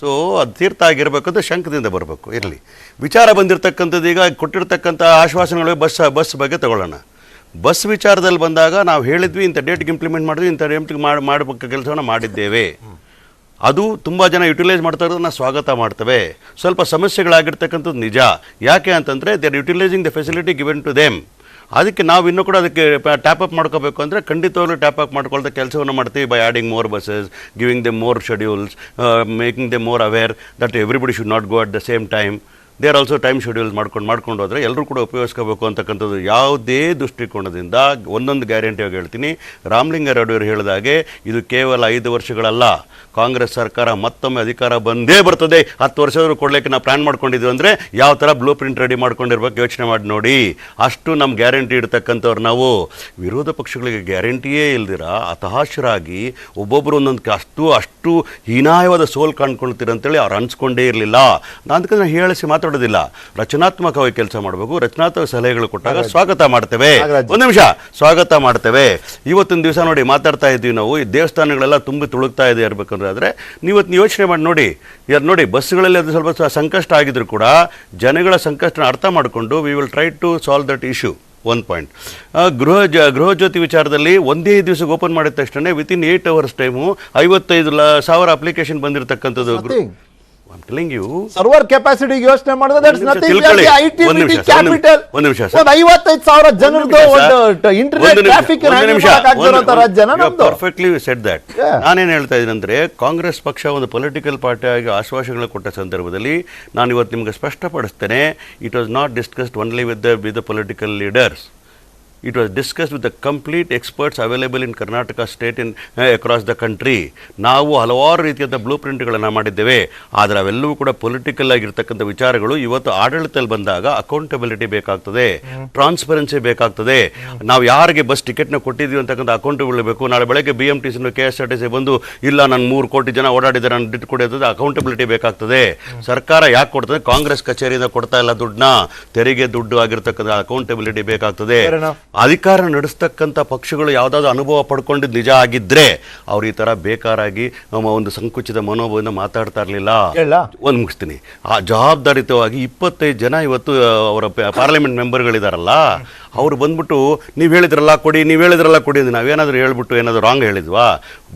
ಸೊ ಅದು ತೀರ್ಥ ಆಗಿರ್ಬೇಕಂದ್ರೆ ಶಂಖದಿಂದ ಬರಬೇಕು ಇರಲಿ. ವಿಚಾರ ಬಂದಿರತಕ್ಕಂಥದ್ದು ಈಗ ಕೊಟ್ಟಿರ್ತಕ್ಕಂಥ ಆಶ್ವಾಸನೆಗಳು ಬಸ್ ಬಸ್ ಬಗ್ಗೆ ತಗೊಳ್ಳೋಣ. ಬಸ್ ವಿಚಾರದಲ್ಲಿ ಬಂದಾಗ ನಾವು ಹೇಳಿದ್ವಿ ಇಂಥ ಡೇಟ್ಗೆ ಇಂಪ್ಲಿಮೆಂಟ್ ಮಾಡಿದ್ವಿ ಇಂಥ ಡೇಟ್ಗೆ ಮಾಡಿ ಮಾಡಬೇಕು ಕೆಲಸವನ್ನು ಮಾಡಿದ್ದೇವೆ. ಅದು ತುಂಬ ಜನ ಯುಟಿಲೈಸ್ ಮಾಡ್ತಾ ಇರೋದನ್ನ ಸ್ವಾಗತ ಮಾಡ್ತವೆ. ಸ್ವಲ್ಪ ಸಮಸ್ಯೆಗಳಾಗಿರ್ತಕ್ಕಂಥದ್ದು ನಿಜ. ಯಾಕೆ ಅಂತಂದರೆ they are utilising the facility given to them ಅದಕ್ಕೆ ನಾವು ಇನ್ನೂ ಕೂಡ ಅದಕ್ಕೆ ಟ್ಯಾಪ್ ಅಪ್ ಮಾಡ್ಕೋಬೇಕು ಅಂದರೆ ಖಂಡಿತವಾಗ್ಲೂ ಟ್ಯಾಪ್ ಅಪ್ ಮಾಡ್ಕೊಳ್ತಾ ಕೆಲಸವನ್ನು ಮಾಡ್ತೀವಿ by adding more buses giving the more schedules making the more aware that everybody should not go at the same time they are also time schedule ಮಾಡ್ಕೊಂಡು ಮಾಡ್ಕೊಂಡು ಹೋದರೆ ಎಲ್ಲರೂ ಕೂಡ ಉಪಯೋಗಿಸ್ಕೋಬೇಕು ಅಂತಕ್ಕಂಥದ್ದು ಯಾವುದೇ ದೃಷ್ಟಿಕೋನದಿಂದ ಒಂದೊಂದು ಗ್ಯಾರಂಟಿಯಾಗಿ ಹೇಳ್ತೀನಿ. ರಾಮಲಿಂಗಾರೆಡ್ಡಿಯವರು ಹೇಳಿದಾಗೆ ಇದು ಕೇವಲ ಐದು ವರ್ಷಗಳಲ್ಲ. ಕಾಂಗ್ರೆಸ್ ಸರ್ಕಾರ ಮತ್ತೊಮ್ಮೆ ಅಧಿಕಾರ ಬಂದೇ ಬರ್ತದೆ. ಹತ್ತು ವರ್ಷದವರು ಕೊಡಲಿಕ್ಕೆ ನಾವು ಪ್ಲಾನ್ ಮಾಡ್ಕೊಂಡಿದ್ವಿ ಅಂದರೆ ಯಾವ ಥರ ಬ್ಲೂ ಪ್ರಿಂಟ್ ರೆಡಿ ಮಾಡ್ಕೊಂಡಿರ್ಬೇಕು ಯೋಚನೆ ಮಾಡಿ ನೋಡಿ. ಅಷ್ಟು ನಮ್ಮ ಗ್ಯಾರಂಟಿ ಇಡ್ತಕ್ಕಂಥವ್ರು ನಾವು. ವಿರೋಧ ಪಕ್ಷಗಳಿಗೆ ಗ್ಯಾರಂಟಿಯೇ ಇಲ್ದಿರ? ಹತಾಶರಾಗಿ ಒಬ್ಬೊಬ್ಬರು ಒಂದೊಂದು ಅಷ್ಟು ಅಷ್ಟು ಹೀನಾಯವಾದ ಸೋಲ್ ಕಾಣ್ಕೊಳ್ತೀರ ಅಂತೇಳಿ ಅವ್ರು ಅನ್ಸ್ಕೊಂಡೇ ಇರಲಿಲ್ಲ. ನಾನು ಅದಕ್ಕೆ ಹೇಳಿಸಿ ಮಾತಾಡೋದಿಲ್ಲ. ರಚನಾತ್ಮಕವಾಗಿ ಕೆಲಸ ಮಾಡಬೇಕು. ರಚನಾತ್ಮಕ ಸಲಹೆಗಳು ಕೊಟ್ಟಾಗ ಸ್ವಾಗತ ಮಾಡ್ತೇವೆ. ಒಂದು ನಿಮಿಷ. ಸ್ವಾಗತ ಮಾಡ್ತೇವೆ. ಇವತ್ತಿನ ದಿವಸ ನೋಡಿ ಮಾತಾಡ್ತಾ ಇದ್ದೀವಿ ನಾವು. ಈ ದೇವಸ್ಥಾನಗಳೆಲ್ಲ ತುಂಬಿ ತುಳುಕ್ತಾ ಇದೆ ಇರಬೇಕಂದ್ರೆ ಆದರೆ ನೀವತ್ತು ಯೋಚನೆ ಮಾಡಿ ನೋಡಿ. ಯಾರು ನೋಡಿ ಬಸ್ಗಳಲ್ಲಿ ಅದು ಸ್ವಲ್ಪ ಸಂಕಷ್ಟ ಆಗಿದ್ರು ಕೂಡ ಜನಗಳ ಸಂಕಷ್ಟನ ಅರ್ಥ ಮಾಡಿಕೊಂಡು we will try to solve that issue one point ಗೃಹ ಜ ಗೃಹ ಜ್ಯೋತಿ ವಿಚಾರದಲ್ಲಿ ಒಂದೇ ದಿವಸಕ್ಕೆ ಓಪನ್ ಮಾಡಿದ ತಕ್ಷಣ ವಿತಿನ್ ಏಯ್ಟ್ ಅವರ್ಸ್ ಟೈಮು ಐವತ್ತೈದು ಲ ಸಾವಿರ ಅಪ್ಲಿಕೇಶನ್ ಬಂದಿರತಕ್ಕಂಥದ್ದು. Nothing. Telling you server capacity ಯೋಚನೆ ಮಾಡಿದ್ರೆ ಕ್ಯಾಪಿಟಲ್ ಒಂದ್ ನಿಮಿಷ, ಒಂದು ಸಾವಿರ ಜನರದ್ದು ಒಂದು ಇಂಟರ್ನೆಟ್ ಟ್ರಾಫಿಕ್ ಆಗ್ತಿರೋಂಥ ರಾಜ್ಯನ ನಮ್ದು. Perfectly set that. ನಾನೇನು ಹೇಳ್ತಾ ಇದ್ದೀನಿ ಅಂದ್ರೆ ಕಾಂಗ್ರೆಸ್ ಪಕ್ಷ ಒಂದು ಪೊಲಿಟಿಕಲ್ ಪಾರ್ಟಿ ಆಗಿ ಆಶ್ವಾಸಗಳು ಕೊಟ್ಟ ಸಂದರ್ಭದಲ್ಲಿ ನಾನು ಇವತ್ತು ನಿಮಗೆ ಸ್ಪಷ್ಟಪಡಿಸ್ತೇನೆ it was not discussed only with the with the political leaders it was discuss with the complete experts available in Karnataka state in across the country ನಾವು ಹಲವಾರು ರೀತಿಯಾದ ಬ್ಲೂ ಪ್ರಿಂಟ್ಗಳನ್ನು ಮಾಡಿದ್ದೇವೆ. ಆದರೆ ಅವೆಲ್ಲವೂ ಕೂಡ ಪೊಲಿಟಿಕಲ್ ಆಗಿರ್ತಕ್ಕಂಥ ವಿಚಾರಗಳು ಇವತ್ತು ಆಡಳಿತದಲ್ಲಿ ಬಂದಾಗ ಅಕೌಂಟಬಿಲಿಟಿ ಬೇಕಾಗ್ತದೆ. ಟ್ರಾನ್ಸ್ಪರೆನ್ಸಿ ಬೇಕಾಗ್ತದೆ. ನಾವು ಯಾರಿಗೆ ಬಸ್ ಟಿಕೆಟ್ನ ಕೊಟ್ಟಿದ್ದೀವಿ ಅಂತಕ್ಕಂಥ ಅಕೌಂಟಬಿಲಿಟಿ ಬೇಕು. ನಾಳೆ ಬೆಳಗ್ಗೆ B M T C K S R T C ಬಂದು ಇಲ್ಲ ನಾನು ಮೂರು ಕೋಟಿ ಜನ ಓಡಾಡಿದ್ದಾರೆ ನಾನು ಡಿಟ್ ಕೊಡಿ ಅಕೌಂಟಬಿಲಿಟಿ ಬೇಕಾಗ್ತದೆ. ಸರ್ಕಾರ ಯಾಕೆ ಕೊಡ್ತದೆ? ಕಾಂಗ್ರೆಸ್ ಕಚೇರಿಯಿಂದ ಕೊಡ್ತಾ ಇಲ್ಲ ದುಡ್ಡನ್ನ. ತೆರಿಗೆ ದುಡ್ಡು ಆಗಿರ್ತಕ್ಕಂಥ ಅಕೌಂಟಬಿಲಿಟಿ ಬೇಕಾಗ್ತದೆ. ಅಧಿಕಾರ ನಡೆಸ್ತಕ್ಕಂಥ ಪಕ್ಷಗಳು ಯಾವುದಾದ್ರು ಅನುಭವ ಪಡ್ಕೊಂಡಿದ್ದು ನಿಜ ಆಗಿದ್ರೆ ಅವ್ರು ಈ ಥರ ಬೇಕಾರಾಗಿ ನಮ್ಮ ಒಂದು ಸಂಕುಚಿತ ಮನೋಭಾವದಿಂದ ಮಾತಾಡ್ತಾ ಇರಲಿಲ್ಲ. ಒಂದು ಮುಗಿಸ್ತೀನಿ. ಆ ಜವಾಬ್ದಾರಿತವಾಗಿ ಇಪ್ಪತ್ತೈದು ಜನ ಇವತ್ತು ಅವರ ಪಾರ್ಲಿಮೆಂಟ್ ಮೆಂಬರ್ಗಳಿದಾರಲ್ಲ ಅವ್ರು ಬಂದ್ಬಿಟ್ಟು ನೀವು ಹೇಳಿದ್ರಲ್ಲ ಕೊಡಿ ನೀವು ಹೇಳಿದ್ರಲ್ಲ ಕೊಡಿ ಅಂತ ನಾವೇನಾದರೂ ಹೇಳ್ಬಿಟ್ಟು ಏನಾದರೂ ರಾಂಗ್ ಹೇಳಿದ್ವಾ?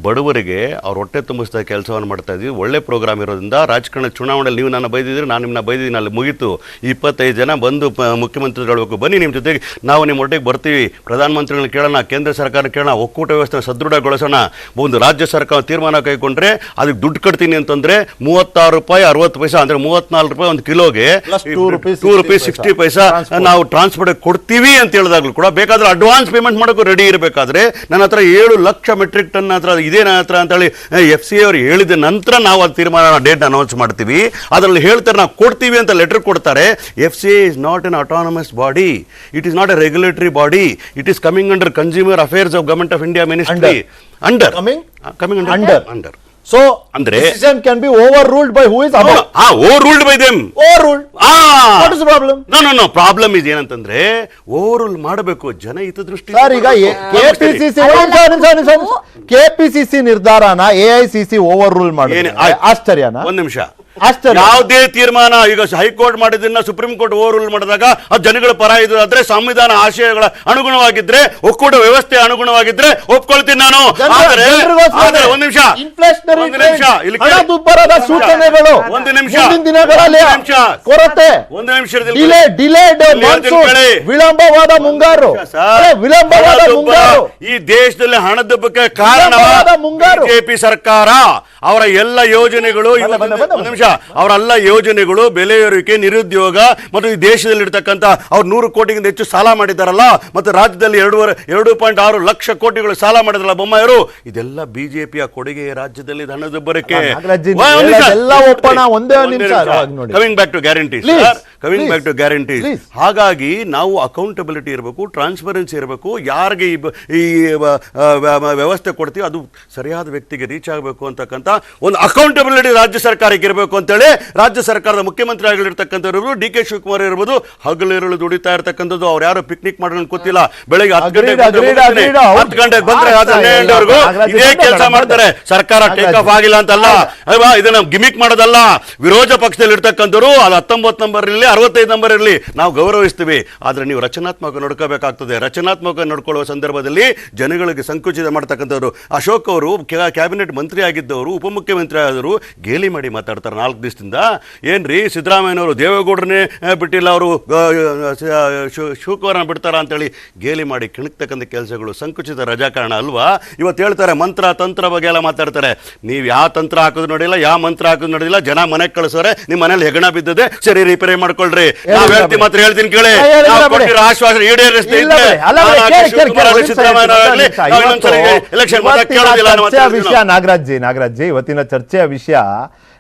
ಬಡವರಿಗೆ ಅವ್ರ ಹೊಟ್ಟೆ ತುಂಬಿಸ್ತಾ ಕೆಲಸವನ್ನು ಮಾಡ್ತಾ ಇದ್ವಿ. ಒಳ್ಳೆ ಪ್ರೋಗ್ರಾಮ್ ಇರೋದ್ರಿಂದ ರಾಜಕಾರಣ ಚುನಾವಣೆಯಲ್ಲಿ ನೀವು ನನ್ನ ಬೈದಿದ್ರೆ ನಾನು ನಿಮ್ಮನ್ನ ಬೈದಿದ್ದೀನಿ. ಅಲ್ಲಿ ಮುಗೀತು. ಇಪ್ಪತ್ತೈದು ಜನ ಬಂದು ಮುಖ್ಯಮಂತ್ರಿಗಳು ಹೇಳ್ಬೇಕು ಬನ್ನಿ ನಿಮ್ಮ ಜೊತೆಗೆ ನಾವು ನಿಮ್ಮ ಒಟ್ಟಿಗೆ ಬರ್ತೀವಿ. ಪ್ರಧಾನಮಂತ್ರಿಗಳನ್ನ ಕೇಳೋಣ ಕೇಂದ್ರ ಸರ್ಕಾರ ಕೇಳೋಣ ಒಕ್ಕೂಟ ವ್ಯವಸ್ಥೆ ಸದೃಢಗೊಳಿಸೋಣ. ಒಂದು ರಾಜ್ಯ ಸರ್ಕಾರ ತೀರ್ಮಾನ ಕೈಗೊಂಡ್ರೆ ಅದಕ್ಕೆ ದುಡ್ಡು ಕಟ್ತೀನಿ ಅಂತಂದ್ರೆ ಮೂವತ್ತಾರು ರೂಪಾಯಿ ಅರವತ್ತು ಪೈಸಾ ಅಂದ್ರೆ ಮೂವತ್ನಾಲ್ಕು ರೂಪಾಯಿ ಒಂದು ಕಿಲೋಗೆ ಟೂ ರುಪೀಸ್ 60 ಸಿಕ್ಸ್ಟಿ ಪೈಸಾ. ನಾವು ಟ್ರಾನ್ಸ್ಪೋರ್ಟ್ ಕೊಡ್ತೀವಿ ಅಂತ ಹೇಳಿದಾಗಲೂ ಕೂಡ ಬೇಕಾದ್ರೆ ಅಡ್ವಾನ್ಸ್ ಪೇಮೆಂಟ್ ಮಾಡೋಕ್ಕೂ ರೆಡಿ ಇರಬೇಕಾದ್ರೆ ನನ್ನ ಹತ್ರ ಏಳು ಲಕ್ಷ ಮೆಟ್ರಿಕ್ ಟನ್ ಹತ್ರ ಇದೇ ಅಂತ ಹತ್ರ ಅಂತೇಳಿ ಎಫ್ ಸಿ ಅವರು ಹೇಳಿದ ನಂತರ ನಾವು ಅದು ತೀರ್ಮಾನ ಡೇಟ್ ಅನೌನ್ಸ್ ಮಾಡ್ತೀವಿ. ಅದರಲ್ಲಿ ಹೇಳ್ತಾರೆ ನಾವು ಕೊಡ್ತೀವಿ ಅಂತ ಲೆಟರ್ ಕೊಡ್ತಾರೆ. F C is not an autonomous body it is not a regulatory body it is coming under consumer affairs of government of India ministry under coming coming under under so ಅಂದ್ರೆ- decision can be overruled by who is above uh overruled by them overruled what is problem no no no problem is ಏನಂತಂದ್ರೆ over ಮಾಡಬೇಕು ಜನ ಹಿತದೃಷ್ಟಿ sir ಈಗ KPCC KPCC ನಿರ್ಧಾರನ A I C C over rule ಮಾಡಿ. ಆಶ್ಚರ್ಯನಾ? ಒಂದ್ ನಿಮಿಷ. ಯಾವುದೇ ತೀರ್ಮಾನ ಈಗ ಹೈಕೋರ್ಟ್ ಮಾಡಿದ್ದನ್ನ ಸುಪ್ರೀಂ ಕೋರ್ಟ್ ಓವರ್ ರೂಲ್ ಮಾಡಿದಾಗ ಅದು ಜನಗಳ ಪರ ಇದು ಆದ್ರೆ ಸಂವಿಧಾನ ಆಶಯಗಳ ಅನುಗುಣವಾಗಿದ್ರೆ ಒಕ್ಕೂಟ ವ್ಯವಸ್ಥೆ ಅನುಗುಣವಾಗಿದ್ರೆ ಒಪ್ಕೊಳ್ತೀನಿ ನಾನು. ಆದರೆ ಒಂದ್ ನಿಮಿಷ. ಒಂದು ನಿಮಿಷ. ಇಲ್ಲಿ ಸೂಚನೆಗಳು ಒಂದು ನಿಮಿಷ. ದಿನಗಳಲ್ಲಿ ನಿಮಿಷ. ಕೊರತೆ. ಒಂದು ಡಿಲೇ ಡಿಲೇಡ್ ಕೇಳಿ. ವಿಳಂಬವಾದ ಮುಂಗಾರು. ವಿಳಂಬವಾದ ಮುಂಗಾರು. ಈ ದೇಶದಲ್ಲಿ ಹಣದುಬ್ಬಕ್ಕೆ ಕಾರಣವಾದ ಮುಂಗಾರು. ಬಿಜೆಪಿ ಸರ್ಕಾರ. ಅವರ ಎಲ್ಲ ಯೋಜನೆಗಳು ನಿಮಿಷ. ಅವರ ಎಲ್ಲ ಯೋಜನೆಗಳು ಬೆಲೆ ಏರಿಕೆ ನಿರುದ್ಯೋಗ ಮತ್ತು ಈ ದೇಶದಲ್ಲಿ ಇರ್ತಕ್ಕಂಥ ಅವ್ರು ನೂರು ಕೋಟಿಗಿಂತ ಹೆಚ್ಚು ಸಾಲ ಮಾಡಿದಾರಲ್ಲ ಮತ್ತು ರಾಜ್ಯದಲ್ಲಿ ಎರಡೂವರೆ ಎರಡು ಪಾಯಿಂಟ್ ಆರು ಲಕ್ಷ ಕೋಟಿಗಳು ಸಾಲ ಮಾಡಿದ್ರಲ್ಲ ಬೊಮ್ಮಾಯರು ಇದೆಲ್ಲ ಬಿಜೆಪಿಯ ಕೊಡುಗೆ ರಾಜ್ಯದಲ್ಲಿ ಹಣದುಬ್ಬರಕ್ಕೆ coming back to guarantee Please, coming back to guarantee ಹಾಗಾಗಿ ನಾವು ಅಕೌಂಟಬಿಲಿಟಿ ಇರಬೇಕು ಟ್ರಾನ್ಸ್ಪರೆನ್ಸಿ ಇರಬೇಕು ಯಾರಿಗೆ ಈ ವ್ಯವಸ್ಥೆ ಕೊಡ್ತೀವಿ ಅದು ಸರಿಯಾದ ವ್ಯಕ್ತಿಗೆ ರೀಚ್ ಆಗಬೇಕು ಅಂತಕ್ಕಂಥ ಒಂದು ಅಕೌಂಟಬಿಲಿಟಿ ರಾಜ್ಯ ಸರ್ಕಾರಕ್ಕೆ ಇರಬೇಕು ಅಂತೇಳಿ ರಾಜ್ಯ ಸರ್ಕಾರದ ಮುಖ್ಯಮಂತ್ರಿ ಆಗಿರ್ತಕ್ಕಂಥವ್ರು ಡಿ ಕೆ ಶಿವಕುಮಾರ್ ಇರ್ಬೋದು ಹಗಲಿರುಳು ದುಡಿತಾ ಇರ್ತಕ್ಕಂಥದ್ದು ಅವ್ರು ಯಾರು ಪಿಕ್ನಿಕ್ ಮಾಡ್ಕೊಂಡು ಗೊತ್ತಿಲ್ಲ ಬೆಳಿಗ್ಗೆ ಹತ್ತು ಗಂಟೆ ಹತ್ತು ಗಂಟೆಗೆ ಬಂದ್ರೆ. ಹನ್ನೆರಡವರೆಗೂ ಇದೇ ಕೆಲಸ ಮಾಡ್ತಾರೆ. ಸರ್ಕಾರ ಟೇಕ್ ಆಫ್ ಆಗಿಲ್ಲ ಅಂತಲ್ಲ. ಅಲ್ವಾ ಇದನ್ನ ಗಿಮಿಕ್ ಮಾಡೋದಲ್ಲ. ವಿರೋಧ ಪಕ್ಷದಲ್ಲಿ ಇರ್ತಕ್ಕಂಥವ್ರು ಅದು ಹತ್ತೊಂಬತ್ತು ನಂಬರ್ ಇರಲಿ ಅರವತ್ತೈದು ನಂಬರ್ ಇರಲಿ. ನಾವು ಗೌರವಿಸ್ತೀವಿ. ಆದರೆ ನೀವು ರಚನಾತ್ಮಕ ನೋಡ್ಕೋಬೇಕಾಗ್ತದೆ. ರಚನಾತ್ಮಕ ನೋಡ್ಕೊಳ್ಳುವ ಸಂದರ್ಭದಲ್ಲಿ ಜನಗಳಿಗೆ ಸಂಕುಚಿತ ಮಾಡ್ತಕ್ಕಂಥವ್ರು. ಅಶೋಕ್ ಅವರು ಕ್ಯಾಬಿನೆಟ್ ಮಂತ್ರಿ ಆಗಿದ್ದವರು ಉಪಮುಖ್ಯಮಂತ್ರಿ ಆದರು ಗೇಲಿ ಮಾಡಿ ಮಾತಾಡ್ತಾರೆ ನಾಲ್ಕು ದಿವಸದಿಂದ. ಏನ್ರಿ, ಸಿದ್ದರಾಮಯ್ಯನವರು ದೇವೇಗೌಡರನ್ನೇ ಬಿಟ್ಟಿಲ್ಲ ಅವರು ಶಿವಕುಮಾರನ ಬಿಡ್ತಾರ ಅಂತೇಳಿ ಗೇಲಿ ಮಾಡಿ ಕಿಣಕ್ತಕ್ಕಂಥ ಕೆಲಸಗಳು. ಸಂಕುಚಿತ ರಜಾಕರಣ ಅಲ್ವಾ? ಇವತ್ತು ಹೇಳ್ತಾರೆ, ಮಂತ್ರ, ತಂತ್ರ ಬಗ್ಗೆ ಎಲ್ಲ ಮಾತಾಡ್ತಾರೆ. ನೀವು ಯಾವ ತಂತ್ರ ಹಾಕೋದು ನೋಡಿಲ್ಲ, ಯಾವ ಮಂತ್ರ ಹಾಕೋದು ನೋಡಿಲ್ಲ. ಜನ ಮನೆಗೆ ಕಳಿಸೋರೆ ನಿಮ್ಮ ಮನೇಲಿ ಹೆಗಣ ಬಿದ್ದದೆ, ಸರಿ ರಿಪೇರಿ ಮಾಡ್ಕೊಳ್ರಿ ನಾವ್ ಹೇಳ್ತಿ ಮಾತ್ರ ಹೇಳ್ತೀನಿ ಕೇಳಿ. ಕೊಟ್ಟಿರೋ ಆಶ್ವಾಸನೆ ಈಡೇರಿಸದೇ ಇಲ್ಲ ಇದ್ರೆ ವಿಷಯ. ನಾಗರಾಜ್ ಜಿ ನಾಗರಾಜ್ ಜಿ ಇವತ್ತಿನ ಚರ್ಚೆಯ ವಿಷಯ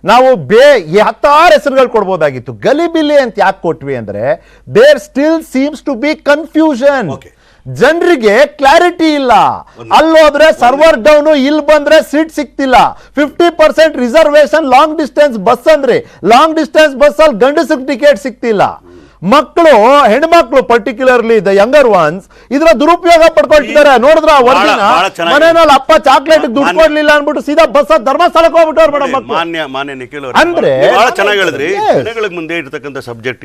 ನಾವು ಬೇ ಹತ್ತಾರು ಹೆಸರುಗಳು ಕೊಡ್ಬೋದಾಗಿತ್ತು. ಗಲಿಬಿಲಿ ಅಂತ ಯಾಕೆ ಕೊಟ್ವಿ ಅಂದ್ರೆ there still seems to be confusion. ಜನರಿಗೆ ಕ್ಲಾರಿಟಿ ಇಲ್ಲ. ಅಲ್ಲೋದ್ರೆ ಸರ್ವರ್ ಡೌನ್ ಇಲ್ಲಿ ಬಂದ್ರೆ ಸೀಟ್ ಸಿಗ್ತಿಲ್ಲ fifty percent reservation long distance bus ಅಂದ್ರೆ. ಲಾಂಗ್ ಡಿಸ್ಟೆನ್ಸ್ ಬಸ್ ಅಲ್ಲಿ ಗಂಡಸರಿಗೆ ಟಿಕೆಟ್ ಸಿಗ್ತಿಲ್ಲ ಮಕ್ಕಳು ಹೆಣ್ಮಕ್ಳು ಪರ್ಟಿಕ್ಯುಲರ್ಲಿ ದ ಯಂಗರ್ ಒನ್ಸ್ ಇದ್ರ ದುರುಪಯೋಗ ಪಡ್ಕೊಳ್ತಿದ್ದಾರೆ. ನೋಡಿದ್ರ ಬಹಳ ಮನೆಯಲ್ಲಿ ಅಪ್ಪ ಚಾಕ್ಲೇಟ್ ದುಡ್ಡು ಕೊಡ್ಲಿಲ್ಲ ಅನ್ಬಿಟ್ಟು ಸೀದಾ ಬಸ್ ಧರ್ಮಸ್ಥಳಕ್ಕೆ ಹೋಗ್ಬಿಟ್ಟವ್ರು ಮೇಡಮ್ ಮಾನ್ಯ ಮಾನ್ಯ ನಿಖಿಲ್ ಅವರು ಅಂದ್ರೆ- ಬಹಳ ಚೆನ್ನಾಗಿ ಹೇಳಿದ್ರಿ. ಜನಗಳಿಗೆ ಮುಂದೆ ಇರ್ತಕ್ಕಂಥ ಸಬ್ಜೆಕ್ಟ್.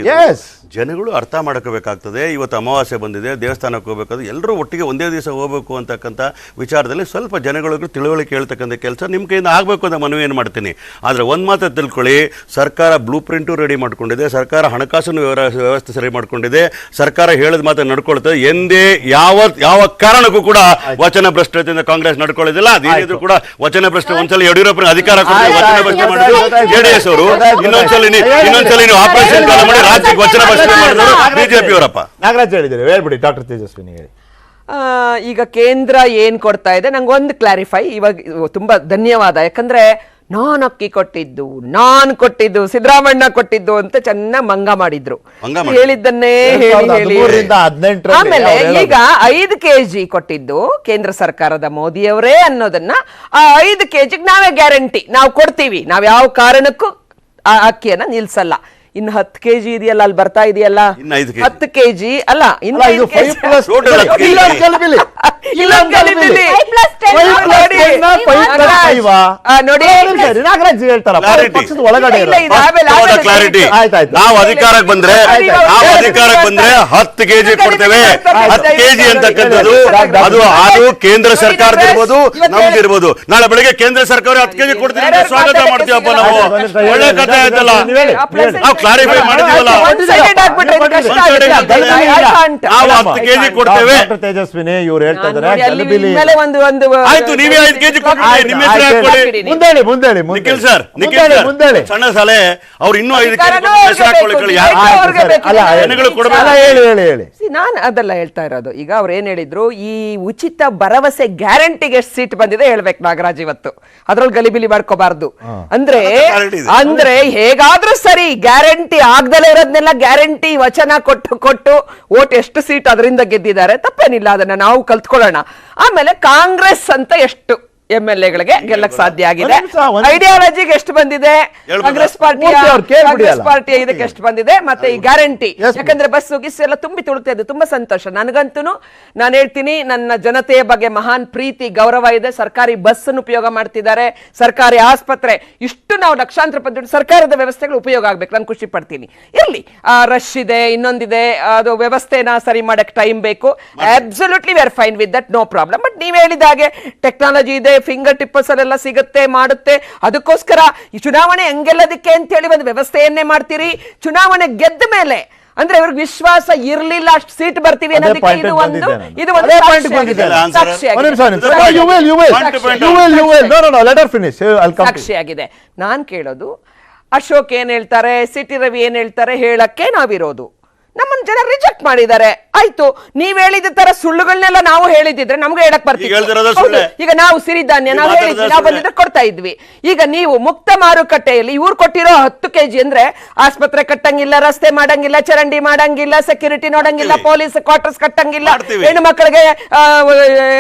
ಜನಗಳು ಅರ್ಥ ಮಾಡ್ಕೋಬೇಕಾಗ್ತದೆ. ಇವತ್ತು ಅಮಾವಾಸ್ಯೆ ಬಂದಿದೆ ದೇವಸ್ಥಾನಕ್ಕೆ ಹೋಗ್ಬೇಕಾದ್ರೆ ಎಲ್ಲರೂ ಒಟ್ಟಿಗೆ ಒಂದೇ ದಿವಸ ಹೋಗ್ಬೇಕು ಅಂತಕ್ಕಂಥ ವಿಚಾರದಲ್ಲಿ ಸ್ವಲ್ಪ ಜನಗಳಿಗೆ ತಿಳುವಳಿಕೆ ಹೇಳ್ತಕ್ಕಂಥ ಕೆಲಸ ನಿಮ್ಮ ಕೈಯಿಂದ ಆಗಬೇಕು ಅಂತ ಮನವಿ ಏನು ಮಾಡ್ತೀನಿ. ಆದರೆ ಒಂದು ಮಾತ್ರ ತಿಳ್ಕೊಳ್ಳಿ ಸರ್ಕಾರ ಬ್ಲೂ ಪ್ರಿಂಟು ರೆಡಿ ಮಾಡ್ಕೊಂಡಿದೆ ಸರ್ಕಾರ ಹಣಕಾಸಿನ ವ್ಯವರ- ವ್ಯವಸ್ಥೆ ಸರಿ ಮಾಡ್ಕೊಂಡಿದೆ. ಸರ್ಕಾರ ಹೇಳಿದ ಮಾತ್ರ ನಡ್ಕೊಳ್ತದೆ. ಎಂದೇ ಯಾವ ಯಾವ ಕಾರಣಕ್ಕೂ ಕೂಡ ವಚನ ಭ್ರಷ್ಟತೆಯಿಂದ ಕಾಂಗ್ರೆಸ್ ನಡ್ಕೊಳ್ಳೋದಿಲ್ಲ. ಅದೇನಿದ್ರು ಕೂಡ ವಚನ ಭ್ರಷ್ಟ ಒಂದ್ಸಲ ಯಡಿಯೂರಪ್ಪನ ಅಧಿಕಾರ ವಚನ ಭ್ರಷ್ಟ ಮಾಡಿದ್ರು. ಜೆಡಿಎಸ್ ಅವರು ಇನ್ನೊಂದ್ಸಲ. ಇನ್ನೊಂದ್ಸಲ ನೀವು ಆಪರೇಷನ್ ಕಾಲ ಮಾಡಿ ರಾಜ್ಯಕ್ಕೆ ವಚನ ಭ್ರಷ್ಟ ಮಾಡಿದ್ರು. ಬಿಜೆಪಿ ಅವರಪ್ಪ. ನಾಗರಾಜ್ ಹೇಳಿದ್ದಾರೆ. ಹೇಳ್ಬಿಡಿ ಡಾಕ್ಟರ್ ತೇಜಸ್ವಿನಿ ಹೇಳಿ. ಆ, ಈಗ ಕೇಂದ್ರ ಏನ್ ಕೊಡ್ತಾ ಇದೆ? ನಂಗೊಂದು ಕ್ಲಾರಿಫೈ ಇವಾಗ ತುಂಬಾ ಧನ್ಯವಾದ. ಯಾಕಂದ್ರೆ ನಾನ್ ಅಕ್ಕಿ ಕೊಟ್ಟಿದ್ದು ನಾನ್ ಕೊಟ್ಟಿದ್ದು ಸಿದ್ದರಾಮಣ್ಣ ಕೊಟ್ಟಿದ್ದು ಅಂತ ಚೆನ್ನಾಗಿ ಮಂಗ ಮಾಡಿದ್ರು. ಹೇಳಿದ್ದನ್ನೇ ಹೇಳಿ ಹೇಳಿ. ಆಮೇಲೆ ಈಗ ಐದು ಕೆಜಿ ಕೊಟ್ಟಿದ್ದು ಕೇಂದ್ರ ಸರ್ಕಾರದ ಮೋದಿಯವರೇ ಅನ್ನೋದನ್ನ ಆ ಐದು ಕೆಜಿಗೆ ನಾವೇ ಗ್ಯಾರಂಟಿ. ನಾವು ಕೊಡ್ತೀವಿ. ನಾವ್ ಯಾವ ಕಾರಣಕ್ಕೂ ಆ ಅಕ್ಕಿಯನ್ನ ನಿಲ್ಸಲ್ಲ. ಇನ್ನು ಹತ್ತು ಕೆಜಿ ಇದೆಯಲ್ಲ ಅಲ್ಲಿ ಬರ್ತಾ ಇದೆಯಲ್ಲ ಇನ್ನು ಐದು kg. ಹತ್ತು ಕೆಜಿ ಅಲ್ಲ ಇನ್ನು ಅಲ್ಲ, ಐದು kg. Total ಹತ್ತು kg. ಇಲ್ಲೊಂದು ಗಲಿಬಿಲಿ. ಇಲ್ಲೊಂದು ಗಲಿಬಿಲಿ. Five plus ten. Five plus ನೋಡಿ. ten, five plus Nagaraj. five. ಆ, ನೋಡಿ. ಒಂದ್ ನಿಮಿಷ ಇರಿ, ನಾಗರಾಜ್ ಹೇಳ್ತಾರಪ್ಪ ಅವ್ರ Clarity. ಪಕ್ಷದ ಒಳಗಡೆ ಇಲ್ಲ, ಇರೋದು. ಇಲ್ಲ, ಆಮೇಲೆ- ಆಮೇಲೆ ಕ್ಲಾರಿಟಿ ಆಯ್ತು, ಆಯ್ತು. ನಾವು ಅಧಿಕಾರಕ್ಕೆ ಬಂದ್ರೆ ಆಯ್ತು, ಆಯ್ತು. ನಾವು ಆಯ್ತು. ಅಧಿಕಾರಕ್ಕೆ ಬಂದ್ರೆ ಹತ್ತು ಕೆಜಿ ಕೊಡ್ತೇವೆ ಹತ್ತು ಕೆಜಿ ಅಂತಕ್ಕಂಥದ್ದು ಅದು ಅದು ಕೇಂದ್ರ ಸರ್ಕಾರದ ಇರ್ಬೋದು ನಮ್ದು ಇರ್ಬೋದು ನಾಳೆ ಬೆಳಿಗ್ಗೆ ಕೇಂದ್ರ ಸರ್ಕಾರ ಹತ್ತು ಕೆಜಿ ಕೊಡ್ತೀವಿ ಅಂತ ಸ್ವಾಗತ ಮಾಡ್ತೀವಪ್ಪ ನಾವು ಒಳ್ಳೆ ಕಥೆ ಆಯ್ತಲ್ಲ ನಾವು ಕ್ಲಾರಿಫೈ ಮಾಡಿದೀವಲ್ಲ. ನಾವು ಹತ್ತು ಕೆಜಿ ಕೊಡ್ತೇವೆ. ತೇಜಸ್ವಿನಿ ಇವ್ರು ಹೇಳ್ತಾ ಇದಾರೆ ಒಂದು ಒಂದು ಆಯ್ತು ನೀವೇ ಐದು ಕೆಜಿ ಆಯ್ತು, ನಿಮ್ಮ ಹೆಸರು ಹಾಕೊಳ್ಳಿ. ಮುಂದೇಳಿ ಮುಂದೇಳಿ ನಿಖಿಲ್ ಸರ್ ನಿಖಿಲ್ ಮುಂದೇಳಿ. ಸಣ್ಣ ಸಾಲೆ ಅವ್ರು ಇನ್ನೂ ಐದು ಕೆಜಿ ಹೆಸರು ಹಾಕೊಳ್ಳಿ ಜನಗಳು ಕೊಡ್ಬೇಕು. ಹೇಳಿ. ಹೇಳಿ ಹೇಳಿ ನಾನು ಅದೆಲ್ಲ ಹೇಳ್ತಾ ಇರೋದು. ಈಗ ಅವ್ರು ಏನ್ ಹೇಳಿದ್ರು ಈ ಉಚಿತ ಭರವಸೆ ಗ್ಯಾರಂಟಿಗೆ ಎಷ್ಟು ಸೀಟ್ ಬಂದಿದೆ ಹೇಳ್ಬೇಕು ನಾಗರಾಜ್ ಇವತ್ತು. ಅದ್ರಲ್ಲಿ ಗಲಿಬಿಲಿ ಮಾಡ್ಕೋಬಾರ್ದು. ಅಂದ್ರೆ ಅಂದ್ರೆ ಹೇಗಾದ್ರೂ ಸರಿ ಗ್ಯಾರಂಟಿ ಆಗ್ದಲೇ ಇರೋದ್ನೆಲ್ಲ ಗ್ಯಾರಂಟಿ ವಚನ ಕೊಟ್ಟು ಕೊಟ್ಟು ಓಟ್ ಎಷ್ಟು ಸೀಟ್ ಅದರಿಂದ ಗೆದ್ದಿದ್ದಾರೆ, ತಪ್ಪೇನಿಲ್ಲ, ಅದನ್ನ ನಾವು ಕಲ್ತ್ಕೊಳ್ಳೋಣ. ಆಮೇಲೆ ಕಾಂಗ್ರೆಸ್ ಅಂತ ಎಷ್ಟು? ಎಂ ಎಲ್ ಎಗಳಿಗೆ ಗೆಲ್ಲಕ್ ಸಾಧ್ಯ ಆಗಿದೆ. ಐಡಿಯಾಲಜಿಗೆ ಎಷ್ಟು ಬಂದಿದೆ? ಕಾಂಗ್ರೆಸ್ ಕೇಳ್ಬಿಡಿ ಕಾಂಗ್ರೆಸ್ ಪಾರ್ಟಿ ಪಾರ್ಟಿಯ ಇದಕ್ಕೆ ಎಷ್ಟು ಬಂದಿದೆ? ಮತ್ತೆ ಈ ಗ್ಯಾರಂಟಿ. ಯಾಕಂದ್ರೆ ಬಸ್ ಗಿಸ್ ಎಲ್ಲ ತುಂಬಿ ತುಳುತ್ತಾ ಇದೆ ತುಂಬಾ ಸಂತೋಷ. ನನಗಂತೂ ನಾನು ಹೇಳ್ತೀನಿ ನನ್ನ ಜನತೆಯ ಬಗ್ಗೆ ಮಹಾನ್ ಪ್ರೀತಿ ಗೌರವ ಇದೆ. ಸರ್ಕಾರಿ ಬಸ್ ಅನ್ನು ಉಪಯೋಗ ಮಾಡ್ತಿದ್ದಾರೆ. ಸರ್ಕಾರಿ ಆಸ್ಪತ್ರೆ. ಇಷ್ಟು ನಾವು ಲಕ್ಷಾಂತರ ಪದ್ಧತಿ ಸರ್ಕಾರದ ವ್ಯವಸ್ಥೆಗಳು ಉಪಯೋಗ ಆಗ್ಬೇಕು. ನಾನು ಖುಷಿ ಪಡ್ತೀನಿ. ಇರ್ಲಿ ರಶ್ ಇದೆ ಇನ್ನೊಂದಿದೆ. ಅದು ವ್ಯವಸ್ಥೆನ ಸರಿ ಮಾಡಕ್ ಟೈಮ್ ಬೇಕು. Absolutely we are fine with that no problem but ನೀವು ಹೇಳಿದ ಹಾಗೆ ಟೆಕ್ನಾಲಜಿ ಇದೆ ಫಿಂಗರ್ ಟಿಪ್ಪಸ್ ಅಲ್ಲೆಲ್ಲ ಸಿಗುತ್ತೆ ಮಾಡುತ್ತೆ. ಅದಕ್ಕೋಸ್ಕರ ಈ ಚುನಾವಣೆ ಹೆಂಗೆಲ್ಲದಕ್ಕೆ ಅಂತ ಹೇಳಿ ಒಂದು ವ್ಯವಸ್ಥೆಯನ್ನೇ ಮಾಡ್ತೀರಿ. ಚುನಾವಣೆ ಗೆದ್ದ ಮೇಲೆ ಅಂದ್ರೆ ಇವ್ರಿಗೆ ವಿಶ್ವಾಸ ಇರ್ಲಿಲ್ಲ ಅಷ್ಟು ಸೀಟ್ ಬರ್ತೀವಿ ಅನ್ನೋದಕ್ಕೆ ಇದು ಒಂದು. ಇದು ಒಂದು. ಸಾಕ್ಷಿಯಾಗಿದೆ ನಾನ್ ಕೇಳೋದು ಅಶೋಕ್ ಏನ್ ಹೇಳ್ತಾರೆ ಸಿಟಿ ರವಿ ಏನ್ ಹೇಳ್ತಾರೆ ಹೇಳಕ್ಕೆ ನಾವಿರೋದು. ನಮ್ಮನ್ನ ಜನ ರಿಜೆಕ್ಟ್ ಮಾಡಿದ್ದಾರೆ. ಆಯ್ತು ನೀವ್ ಹೇಳಿದ ತರ ಸುಳ್ಳುಗಳನ್ನೆಲ್ಲ ನಾವು ಹೇಳಿದ್ರೆ ನಮ್ಗೆ ಹೇಳಕ್ ಬರ್ತೀವಿ ಈಗ ನಾವು ಸಿರಿಧಾನ್ಯ ನೀವು ಹೇಳಿದ್ವಿ ನಾವು. ಬಂದಿದ್ರೆ ಕೊಡ್ತಾ ಇದ್ವಿ. ಈಗ ನೀವು ಮುಕ್ತ ಮಾರುಕಟ್ಟೆಯಲ್ಲಿ ಇವ್ರು ಕೊಟ್ಟಿರೋ ಹತ್ತು ಕೆಜಿ ಅಂದ್ರೆ ಆಸ್ಪತ್ರೆ ಕಟ್ಟಂಗಿಲ್ಲ ರಸ್ತೆ ಮಾಡಂಗಿಲ್ಲ ಚರಂಡಿ ಮಾಡಂಗಿಲ್ಲ ಸೆಕ್ಯೂರಿಟಿ ನೋಡಂಗಿಲ್ಲ ಪೊಲೀಸ್ ಕ್ವಾರ್ಟರ್ಸ್ ಕಟ್ಟಂಗಿಲ್ಲ. ಹೆಣ್ಣು ಮಕ್ಕಳಿಗೆ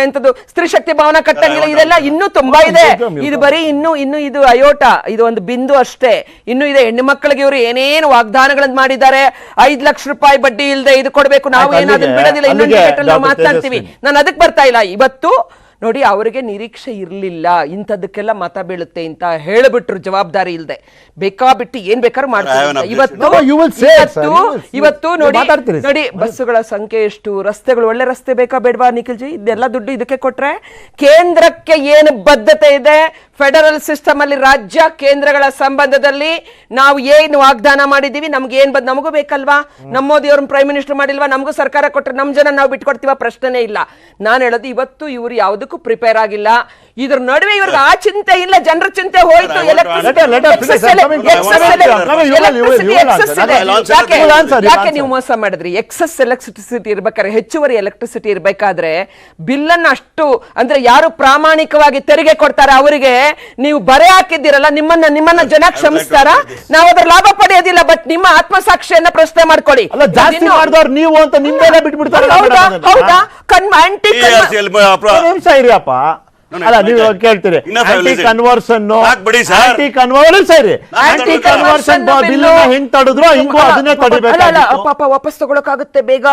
ಎಂತದ್ದು ಸ್ತ್ರೀ ಶಕ್ತಿ ಭವನ ಕಟ್ಟಂಗಿಲ್ಲ ಇದೆಲ್ಲ ಇನ್ನೂ ತುಂಬಾ ಇದೆ. ಇದು ಬರೀ ಇನ್ನು ಇನ್ನು ಇದು ಅಯೋಟ ಇದು ಒಂದು ಬಿಂದು ಅಷ್ಟೇ. ಇನ್ನು ಇದೆ ಹೆಣ್ಣು ಮಕ್ಕಳಿಗೆ ಇವರು ಏನೇನು ವಾಗ್ದಾನಗಳನ್ನ ಮಾಡಿದ್ದಾರೆ. ಐದ್ ಲಕ್ಷ ರೂಪಾಯಿ ಬಡ್ಡಿ ಇಲ್ಲದೆ ಇದು ಕೊಡಬೇಕು ನಾವು ಏನಾದ್ರೂ ಬಿಡೋದಿಲ್ಲ ಇನ್ನೊಂದು ಮಾತಾಡ್ತೀವಿ ಮಾತನಾಡ್ತೀವಿ. ನಾನು ಅದಕ್ಕೆ ಬರ್ತಾ ಇಲ್ಲ ಇವತ್ತು ನೋಡಿ ಅವರಿಗೆ ನಿರೀಕ್ಷೆ ಇರಲಿಲ್ಲ ಇಂಥದಕ್ಕೆಲ್ಲ ಮತ ಬೀಳುತ್ತೆ ಅಂತ ಹೇಳಿಬಿಟ್ರು ಜವಾಬ್ದಾರಿ ಇಲ್ಲದೆ ಬೇಕಾಬಿಟ್ಟು ಏನ್ ಬೇಕಾದ್ರೂ ಮಾಡ್ತಾರೆ ಇವತ್ತು. ಇವತ್ತು ಇವತ್ತು ನೋಡಿ ನೋಡಿ ಬಸ್ಸುಗಳ ಸಂಖ್ಯೆ ಎಷ್ಟು ರಸ್ತೆಗಳು ಒಳ್ಳೆ ರಸ್ತೆ ಬೇಕಾ ಬೇಡವಾ ನಿಖಿಲ್ ಜಿ ಇದೆಲ್ಲ ದುಡ್ಡು ಇದಕ್ಕೆ ಕೊಟ್ರೆ ಕೇಂದ್ರಕ್ಕೆ ಏನು ಬದ್ಧತೆ ಇದೆ? ಫೆಡರಲ್ ಸಿಸ್ಟಮ್ ಅಲ್ಲಿ ರಾಜ್ಯ ಕೇಂದ್ರಗಳ ಸಂಬಂಧದಲ್ಲಿ ನಾವು ಏನು ವಾಗ್ದಾನ ಮಾಡಿದೀವಿ ನಮ್ಗೆ ಏನ್ ಬದ್ ನಮಗೂ ಬೇಕಲ್ವಾ? ನಮ್ಮ ಮೋದಿ ಅವ್ರನ್ನ ಪ್ರೈಮ್ ಮಿನಿಸ್ಟರ್ ಮಾಡಿಲ್ವಾ? ನಮಗೂ ಸರ್ಕಾರ ಕೊಟ್ರೆ ನಮ್ ಜನ ನಾವು ಬಿಟ್ಕೊಡ್ತೀವ? ಪ್ರಶ್ನೆನೇ ಇಲ್ಲ. ನಾನು ಹೇಳೋದು ಇವತ್ತು ಇವರು ಯಾವುದಕ್ಕೂ ಪ್ರಿಪೇರ್ ಆಗಿಲ್ಲ. ಇದ್ರ ನಡುವೆ ಇವ್ರಿಗೆ ಆ ಚಿಂತೆ ಇಲ್ಲ ಜನರ ಚಿಂತೆ ಹೋಯ್ತು. ಯಾಕೆ. ನೀವು ಮೋಸ ಮಾಡಿದ್ರಿ ಎಕ್ಸಸ್ ಎಲೆಕ್ಟ್ರಿಸಿಟಿ ಇರ್ಬೇಕಾದ್ರೆ ಹೆಚ್ಚುವರಿ ಎಲೆಕ್ಟ್ರಿಸಿಟಿ ಇರ್ಬೇಕಾದ್ರೆ ಬಿಲ್ ಅನ್ನ ಅಷ್ಟು ಅಂದ್ರೆ ಯಾರು ಪ್ರಾಮಾಣಿಕವಾಗಿ ತೆರಿಗೆ ಕೊಡ್ತಾರೆ ಅವರಿಗೆ ನೀವು ಬರೆ ಹಾಕಿದ್ದೀರಲ್ಲ ನಿಮ್ಮನ್ನ ನಿಮ್ಮನ್ನ ಜನ ಕ್ಷಮಿಸ್ತಾರ ನಾವು ಅದ್ರ ಲಾಭ ಪಡೆಯೋದಿಲ್ಲ ಬಟ್ ನಿಮ್ಮ ಆತ್ಮಸಾಕ್ಷಿಯನ್ನ ಪ್ರಶ್ನೆ ಮಾಡ್ಕೊಳ್ಳಿ ಅದಿನ್ನು- ನೀವು ಅಂತ ನಿಮ್ಮೆಲ್ಲ ಬಿಟ್ಬಿಡ್ತಾರೆ ಹೌದಾ. ಹೌದಾ ಕನ್ ಅಲ್ಲ ನೀವು ಕೇಳ್ತೀರಿ. ಆಂಟಿ. ಕನ್ವರ್ಷನ್. ಆಂಟಿ ಕನ್ವರ್ಷನ್ ಸರಿ. ಆಂಟಿ ಕನ್ವರ್ಷನ್ ಬಿಲ್ ಹಿಂತಡಿದ್ರು ಹೆಂಗ್ ತಡೆದ್ರು ಹಿಂಗೂ ಅದನ್ನೇ ಅಲ್ಲ, ಅಲ್ಲ ತಡಿಬೇಕು ಪಾಪ ವಾಪಸ್ ತಗೊಳಕಾಗುತ್ತೆ ಬೇಗ.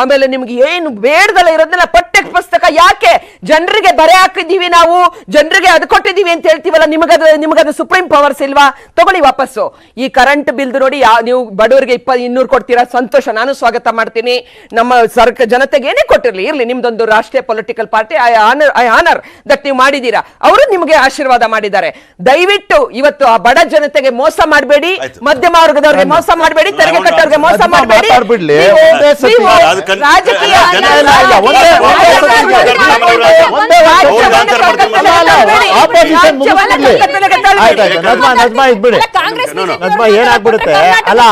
ಆಮೇಲೆ ನಿಮ್ಗೆ ಏನು ಬೇಡದಲ್ಲ ಇರೋದನ್ನ ಪಠ್ಯ ಪುಸ್ತಕ ಯಾಕೆ? ಜನರಿಗೆ ಬರೆ ಹಾಕಿದೀವಿ ನಾವು. ಜನರಿಗೆ ಅದು ಕೊಟ್ಟಿದೀವಿ ಅಂತ ಹೇಳ್ತೀವಲ್ಲ ನಿಮಗದು ನಿಮಗದು ಸುಪ್ರೀಂ ಪವರ್ಸ್ ಇಲ್ವಾ? ತಗೊಳ್ಳಿ ವಾಪಸ್ಸು. ಈ ಕರೆಂಟ್ ಬಿಲ್ ನೋಡಿ ನೀವು ಬಡವರಿಗೆ ಇಪ್ಪ ಇನ್ನೂರು ಕೊಡ್ತೀರಾ? ಸಂತೋಷ ನಾನು ಸ್ವಾಗತ ಮಾಡ್ತೀನಿ. ನಮ್ಮ ಸರ್ಕ ಜನತೆಗೆ ಏನೇ ಕೊಟ್ಟಿರ್ಲಿ ಇರ್ಲಿ ನಿಮ್ದೊಂದು ರಾಷ್ಟ್ರೀಯ political party I honour I honour that ನೀವು ಮಾಡಿದೀರಾ ಅವರು ನಿಮಗೆ ಆಶೀರ್ವಾದ ಮಾಡಿದ್ದಾರೆ ದಯವಿಟ್ಟು ಇವತ್ತು ಆ ಬಡ ಜನತೆಗೆ ಮೋಸ ಮಾಡಬೇಡಿ ಮಧ್ಯಮ ವರ್ಗದವ್ರಿಗೆ ಮೋಸ ಮಾಡಬೇಡಿ ತೆರಿಗೆ ಕಟ್ಟೋರಿಗೆ ಮೋಸ ಮಾಡಬೇಡಿ ಏನಾಗ್ಬಿಡುತ್ತೆ ಅಲ್ಲ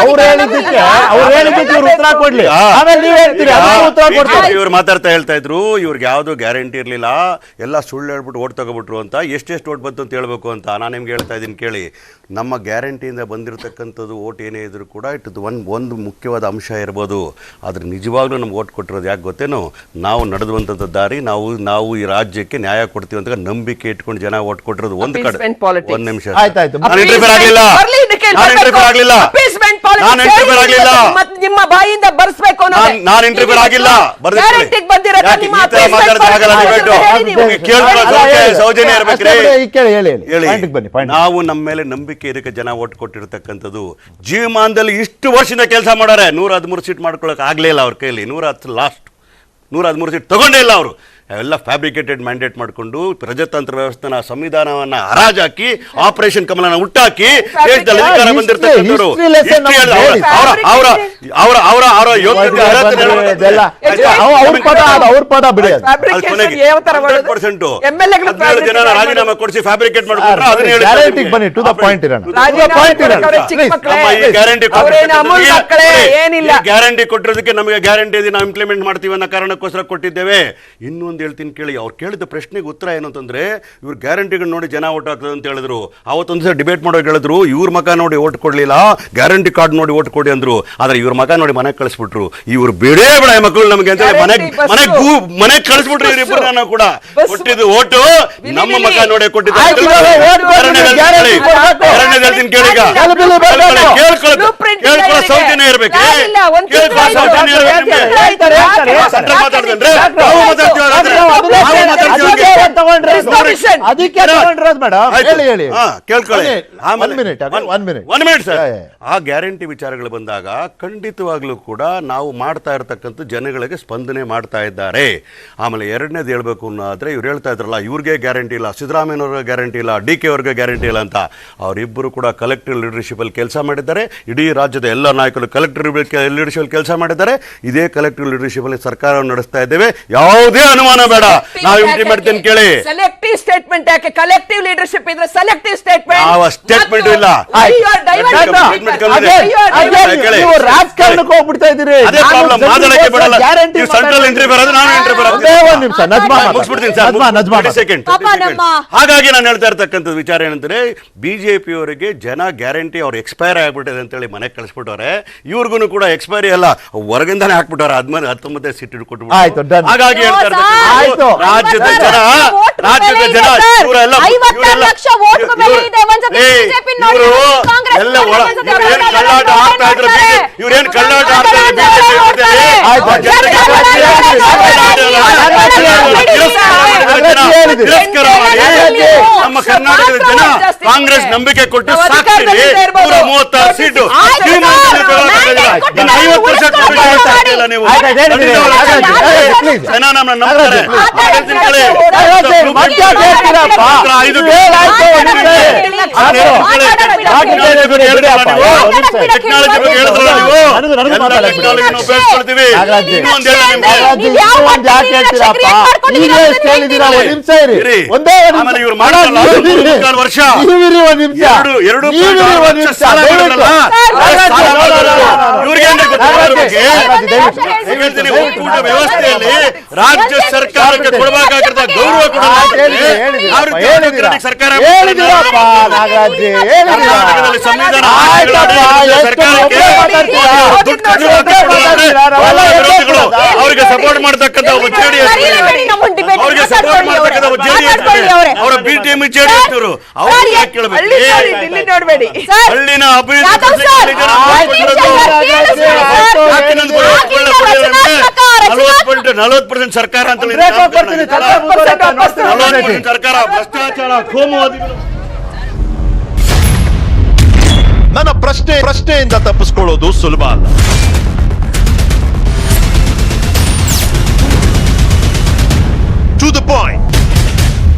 ಅವ್ರು ಹೇಳಿದ್ದಕ್ಕೆ ಅವ್ರು ಹೇಳಿದ್ದಕ್ಕೆ ಇವ್ರು ಉತ್ತರ ಕೊಡ್ಲಿ ಆಮೇಲೆ ನೀವ್ ಹೇಳ್ತೀರಿ ಉತ್ತರ ಕೊಡ್ತಾರೆ ಇವ್ರು ಮಾತಾಡ್ತಾ ಹೇಳ್ತಾ ಇದ್ರು ಇವ್ರಿಗೆ ಯಾವ್ದು ಗ್ಯಾರಂಟಿ ಇರ್ಲಿಲ್ಲ ಎಲ್ಲ ಸುಳ್ಳು ಹೇಳ್ಬಿಟ್ಟು ಓಟ್ ತಗೋಬಿಟ್ರು ಅಂತ ಎಷ್ಟೆಷ್ಟು ಓಟ್ ಬಂತು ಅಂತ ಹೇಳಬೇಕು ಅಂತ ನಾನು ನಿಮ್ಗೆ ಹೇಳ್ತಾ ಇದ್ದೀನಿ ಕೇಳಿ. ನಮ್ಮ ಗ್ಯಾರಂಟಿಯಿಂದ ಬಂದಿರತಕ್ಕಂಥದ್ದು ಓಟ್ ಏನೇ ಇದ್ರು ಕೂಡ ಇಟ್ಟದ್ದು ಒಂದು ಒಂದು ಮುಖ್ಯವಾದ ಅಂಶ ಇರ್ಬೋದು. ಆದರೆ ನಿಜವಾಗ್ಲೂ ನಮ್ಗೆ ಓಟ್ ಕೊಟ್ಟಿರೋದು ಯಾಕೆ ಗೊತ್ತೇನು? ನಾವು ನಡೆದುವಂಥದ್ದು ದಾರಿ ನಾವು ನಾವು ಈ ರಾಜ್ಯಕ್ಕೆ ನ್ಯಾಯ ಕೊಡ್ತೀವಿ ಅಂತ ನಂಬಿಕೆ ಇಟ್ಕೊಂಡು ಜನ ಓಟ್ ಕೊಟ್ಟಿರೋದು ಒಂದು ಕಡೆ. ಒಂದು ನಿಮಿಷ. ಆಯ್ತಾಯ್ತು. ನಾನು ಇಂಟರ್ಫಿಯರ್ ಆಗಲಿಲ್ಲ. ನಾನು ಇಂಟರ್ಫಿಯರ್ ಆಗಲಿಲ್ಲ. ನಾನು ಇಂಟರ್ಫಿಯರ್ ಆಗಲಿಲ್ಲ. ನಿಮ್ಮ ಬಾಯಿಂದ ಬರ್ಸ್ಬೇಕು. ನಾನ್- ನಾನ್ interfere ಆಗಿಲ್ಲ. ಯಾಕೆ ಈ ತರ ಮಾತಾಡೋದು ಕೇಳ್ಕೊಳ್ಳೋ ಸೌಜನ್ಯ- ಹೇಳಿ. ಅಷ್ಟೇ ಬಿಡಿ, ಈ ಕೇಳಿ ಹೇಳಿ ಹೇಳಿ. ಹೇಳಿ. ಪಾಯಿಂಟ್ಗೆ ಬನ್ನಿ ಪಾಯಿಂಟ್ ನಾವು ನಮ್ಮ ಮೇಲೆ ನಂಬಿಕೆ ಇದಕ್ಕೆ ಜನ ಓಟ್ ಕೊಟ್ಟಿರ್ತಕ್ಕಂಥದ್ದು ಜೀವಮಾನದಲ್ಲಿ ಇಷ್ಟು ವರ್ಷದಿಂದ ಕೆಲಸ ಮಾಡಾರೆ. ನೂರ ಹದಿಮೂರು ಸೀಟ್ ಮಾಡ್ಕೊಳಕ್ ಆಗ್ಲೇ ಇಲ್ಲ ಅವ್ರ ಕೈಲಿ ನೂರ ಹತ್ತು ಲಾಸ್ಟ್ ನೂರ ಹದಿಮೂರು ಸೀಟ್ ತಗೊಂಡೇ ಇಲ್ಲ ಅವರು. ಎಲ್ಲ ಫ್ಯಾಬ್ರಿಕೇಟೆಡ್ ಮ್ಯಾಂಡೇಟ್ ಮಾಡಿಕೊಂಡು ಪ್ರಜಾತಂತ್ರ ವ್ಯವಸ್ಥೆನ ಸಂವಿಧಾನವನ್ನ ಹರಾಜಾಕಿ ಆಪರೇಷನ್ ಕಮಲನ ಹುಟ್ಟಾಕಿ ದೇಶದಲ್ಲಿ ಅಧಿಕಾರ ಬಂದಿರತಕ್ಕಂಥವ್ರು. ಅವರ ಅವರ ಅವರ ಅವರ ಯೋಗ್ಯತೆ ಅರ್ಹತೆ ಇದೆಲ್ಲ. ಆಯ್ತಾ? ಪದ ಅದು ಪದ ಬಿಡಿ ಅದು. Fabrication ಅದು ಕೊನೆಗೆ ಯಾವ ತರ 100% MLA ಗಳು ಹದಿನೇಳು ಜನ ರಾಜೀನಾಮೆ ಕೊಡಿಸಿ ಫ್ಯಾಬ್ರಿಕೇಟ್ ಮಾಡ್ಕೊಂಡ್ರೆ ಮಕ್ಕಳೇ. ಗ್ಯಾರಂಟಿ ಕೊಟ್ಟಿರೋದಕ್ಕೆ ನಮಗೆ ಗ್ಯಾರಂಟಿ ನಾವು ಇಂಪ್ಲಿಮೆಂಟ್ ಮಾಡ್ತೀವಿ ಅನ್ನೋ ಕಾರಣಕ್ಕೋಸ್ಕರ ಕೊಟ್ಟಿದ್ದೇವೆ. ಇನ್ನೊಂದು ಹೇಳ್ತೀನಿ ಕೇಳಿ ಅವ್ರು ಕೇಳಿದ ಪ್ರಶ್ನೆಗೆ ಉತ್ತರ ಏನು ಅಂತಂದರೆ ಇವ್ರು ಗ್ಯಾರಂಟಿಗಳು ನೋಡಿ ಜನ ಓಟ್ ಹಾಕ್ತದೆ ಅಂತ ಹೇಳಿದ್ರು. ಅವತ್ತೊಂದು ಸಲ ಡಿಬೇಟ್ ಮಾಡೋಕೆ ಹೇಳಿದ್ರು ಇವ್ರ ಮಕ ನೋಡಿ ಓಟ್ ಕೊಡಲಿಲ್ಲ ಗ್ಯಾರಂಟಿ ಕಾರ್ಡ್ ನೋಡಿ ಓಟ್ ಕೊಡಿ ಅಂದ್ರು. ಆದ್ರೆ ಇವ್ರ ಮಕ ನೋಡಿ ಮನೆಗೆ ಕಳಿಸ್ಬಿಟ್ರು. ಇವ್ರು ಬೇಡೇ ಬೇಡ ಮಕ್ಕಳು ನಮಗೆ ಅಂತ ಮನೆ ಮನೆ ಮನೆ ಮನೆಗೆ ಬಸ್ಸು. ಮನೆಗೆ ಕಳಿಸ್ಬಿಟ್ರು ಇವ್ರಿಬ್ಬರನ್ನ ಕೂಡ. ಕೊಟ್ಟಿದ್ದು ಓಟು. ನಮ್ಮ ಮಗ ಮಕ ನೋಡಿ ಕೊಟ್ಟಿದ್ದು ಹೇಳ್ತೀನಿ ಕೇಳಿ. ಈಗ. ಕೇಳ್ಕೊಳ್ಳೋ ಸೌಜನ್ಯ ಇರ್ಬೇಕು. ಕೇಳ್ಕೊಳ್ಳೋ ಸೌಜನ್ಯ ಆಯ್ತು. ಇರ್ಬೇಕು ನಿಮ್ಗೆ. ಅದಕ್ಕೆ ತಗೊಂಡಿರೋದು ಮೇಡಮ್. ಹೇಳಿ ಹೇಳಿ. ಕೇಳ್ಕೊಳ್ಳಿ. Minute sir. ಆ ಗ್ಯಾರಂಟಿ ವಿಚಾರಗಳು ಬಂದಾಗ ಖಂಡಿತವಾಗ್ಲೂ ಕೂಡ ನಾವು ಮಾಡ್ತಾ ಇರತಕ್ಕಂಥ ಜನಗಳಿಗೆ ಸ್ಪಂದನೆ ಮಾಡ್ತಾ ಇದ್ದಾರೆ. ಆಮೇಲೆ ಎರಡನೇದು ಹೇಳ್ಬೇಕು ಅನ್ನೋದ್ರೆ ಇವ್ರು ಹೇಳ್ತಾ ಇದ್ರಲ್ಲ ಇವ್ರಿಗೆ ಗ್ಯಾರಂಟಿ ಇಲ್ಲ ಸಿದ್ದರಾಮಯ್ಯನವ್ರಿಗೆ ಗ್ಯಾರಂಟಿ ಇಲ್ಲ ಡಿ ಕೆ ಅವ್ರಿಗೆ ಗ್ಯಾರಂಟಿ ಇಲ್ಲ ಅಂತ. ಅವರಿಬ್ಬರು ಕೂಡ ಕಲೆಕ್ಟಿವ್ ಲೀಡರ್ಶಿಪ್ ಅಲ್ಲಿ ಕೆಲಸ ಮಾಡಿದ್ದಾರೆ. ಇಡೀ ರಾಜ್ಯದ ಎಲ್ಲ ನಾಯಕರು ಕಲೆಕ್ಟಿವ್ ಲೀಡರ್ಶಿಪ್ ಅಲ್ಲಿ ಕೆಲಸ ಮಾಡಿದ್ದಾರೆ. ಇದೇ ಕಲೆಕ್ಟಿವ್ ಲೀಡರ್ಶಿಪ್ ಅಲ್ಲಿ ಸರ್ಕಾರವನ್ನು ನಡೆಸ್ತಾ ಇದ್ದೇವೆ. ಯಾವುದೇ ಅನುಮಾನ ಬೇಡ. ನಾವು ಇಂಪ್ಲಿಮೆಂಟ್ ಮಾಡ್ತೀನಿ ಕೇಳಿ. ಸೆಲೆಕ್ಟಿವ್ ಸ್ಟೇಟ್ಮೆಂಟ್ ಯಾಕೆ? ಕಲೆಕ್ಟಿವ್ ಲೀಡರ್ಶಿಪ್ ಇದ್ರೆ ಸೆಲೆಕ್ಟಿವ್ ಸ್ಟೇಟ್ಮೆಂಟ್ ಯಾವ ಸ್ಟೇಟ್ಮೆಂಟ್ ಇಲ್ಲ. ನೀವು ರಾಜಕಾರಣಕ್ಕೆ ಹೋಗ್ಬಿಡ್ತಾ ಇದ್ದೀರಿ. ಅದೇ ಪ್ರಾಬ್ಲಮ್ ಮಾತಾಡಕ್ಕೆ ಬಿಡಲ್ಲ. ಗ್ಯಾರಂಟಿ ನೀವು ಸೆಂಟ್ರಲ್ ಎಂಟ್ರಿ ಬರೋದು ನಾನು ಎಂಟ್ರಿ ಬರೋದು. ಒಂದು ನಿಮಿಷ ನಜ್ಮಾ. ಮುಗಿಸ್ಬಿಡ್ತೀನಿ ಸರ್. ನಜ್ಮಾ ಸೆಕೆಂಡ್ ಹಾಗಾಗಿ ನಾನು ಹೇಳ್ತಾ ಇರ್ತಕ್ಕಂಥ ವಿಚಾರ ಏನಂದ್ರೆ ಬಿಜೆಪಿ ಅವರಿಗೆ ಜನ ಗ್ಯಾರಂಟಿ ಅವ್ರು ಎಕ್ಸ್ಪೈರ್ ಆಗ್ಬಿಟ್ಟಿದೆ ಅಂತೇಳಿ ಮನೆಗೆ ಕಳಿಸ್ಬಿಟ್ಟವ್ರೆ. ಇವ್ರಿಗೂ ಕೂಡ ಎಕ್ಸ್ಪೈರಿ ಅಲ್ಲ ಹೊರಗಿಂದಾನೆ ಹಾಕ್ಬಿಟ್ಟವ್ರೆ. ಆದ್ಮೇಲೆ ಹತ್ತೊಂಬತ್ತೇ ಸೀಟ್ ಕೊಟ್ಟು ಆಯ್ತು, ಹಾಗಾಗಿ ಹೇಳ್ತಾ ಇರ್ತಕ್ಕಂಥದ್ದು ಆಯ್ತು. ರಾಜ್ಯದ ಜನ ರಾಜ್ಯದ ಜನ. ಇವರೆಲ್ಲ ಎಲ್ಲ ಇವ್ರೇನ್ ಕಲ್ಲಾಟ ಕಳ್ಳಾಟ. ಆಡ್ತಾ ಇದ್ರು ಬಿಜೆಪಿ ಇವ್ರೇನ್ ಕಳ್ಳಾಟ ಆಡ್ತಾ ಇದ್ರು ಬಿಜೆಪಿ ಜೊತೆಲಿ ನಮ್ಮ ಕರ್ನಾಟಕದ ಜನ ಕಾಂಗ್ರೆಸ್ ನಂಬಿಕೆ ಕೊಟ್ಟು. ನೂರ ಮೂವತ್ತಾರು ಸೀಟು ಐವತ್ತು ವರ್ಷ ನೀವು. ಜನ ನಮ್ಮ ನಂಬ್ತಾರೆ ಐದು. ಟೆಕ್ನಾಲಜಿ ಬಗ್ಗೆ ಹೇಳಿದ್ರಲ್ಲ ನೀವು ಟೆಕ್ನಾಲಜಿನ ಉಪಯೋಗಿಸ್ಕೊಳ್ತೀವಿ ಯಾಕೆ ಹೇಳ್ತೀರಪ್ಪ? ನೀವೇ ಹೇಳಿದ್ದೀರಾ? ನಿಮಿಷ ಇರಿ. ಒಂದೇ ವರ್ಷ. ನಿಮಿಷ. ಎರಡು ವ್ಯವಸ್ಥೆಯಲ್ಲಿ ರಾಜ್ಯ ಸರ್ಕಾರಕ್ಕೆ ಕೊಡಬೇಕಾಗಿರುವ ಗೌರವ? ಡೆಮೊಕ್ರೆಟಿಕ್ ಸರ್ಕಾರ? ಕರ್ನಾಟಕದಲ್ಲಿ ಸಂವಿಧಾನ? ಅವರಿಗೆ ಸಪೋರ್ಟ್ ಮಾಡ್ತಕ್ಕಂಥ ಒಬ್ಬ ಜೆಡಿಎಸ್ ಅವರಿಗೆ ಸಪೋರ್ಟ್ ಮಾಡತಕ್ಕಂತ ಮಾಡ್ತಕ್ಕಂಥ ಒಬ್ಬ ಅವ್ರೆ. ಜೆಡಿಎಸ್ ಅವರ. ಬಿ ಟಿ ಎಂ ಜೆಡಿಎಸ್ ಅವರು ಅವ್ರಿಗೆ ಕೇಳಬೇಕು? ಹಳ್ಳಿನ ಅಭಿವೃದ್ಧಿ ಪರ್ಸೆಂಟ್ ಸರ್ಕಾರ ಅಂತ ಭ್ರಷ್ಟಾಚಾರ ಕೋಮುವಾದಿಗಳು. ನನ್ನ ಪ್ರಶ್ನೆ ಪ್ರಶ್ನೆಯಿಂದ ತಪ್ಪಿಸ್ಕೊಳ್ಳೋದು ಸುಲಭ ಅಲ್ಲ. To the point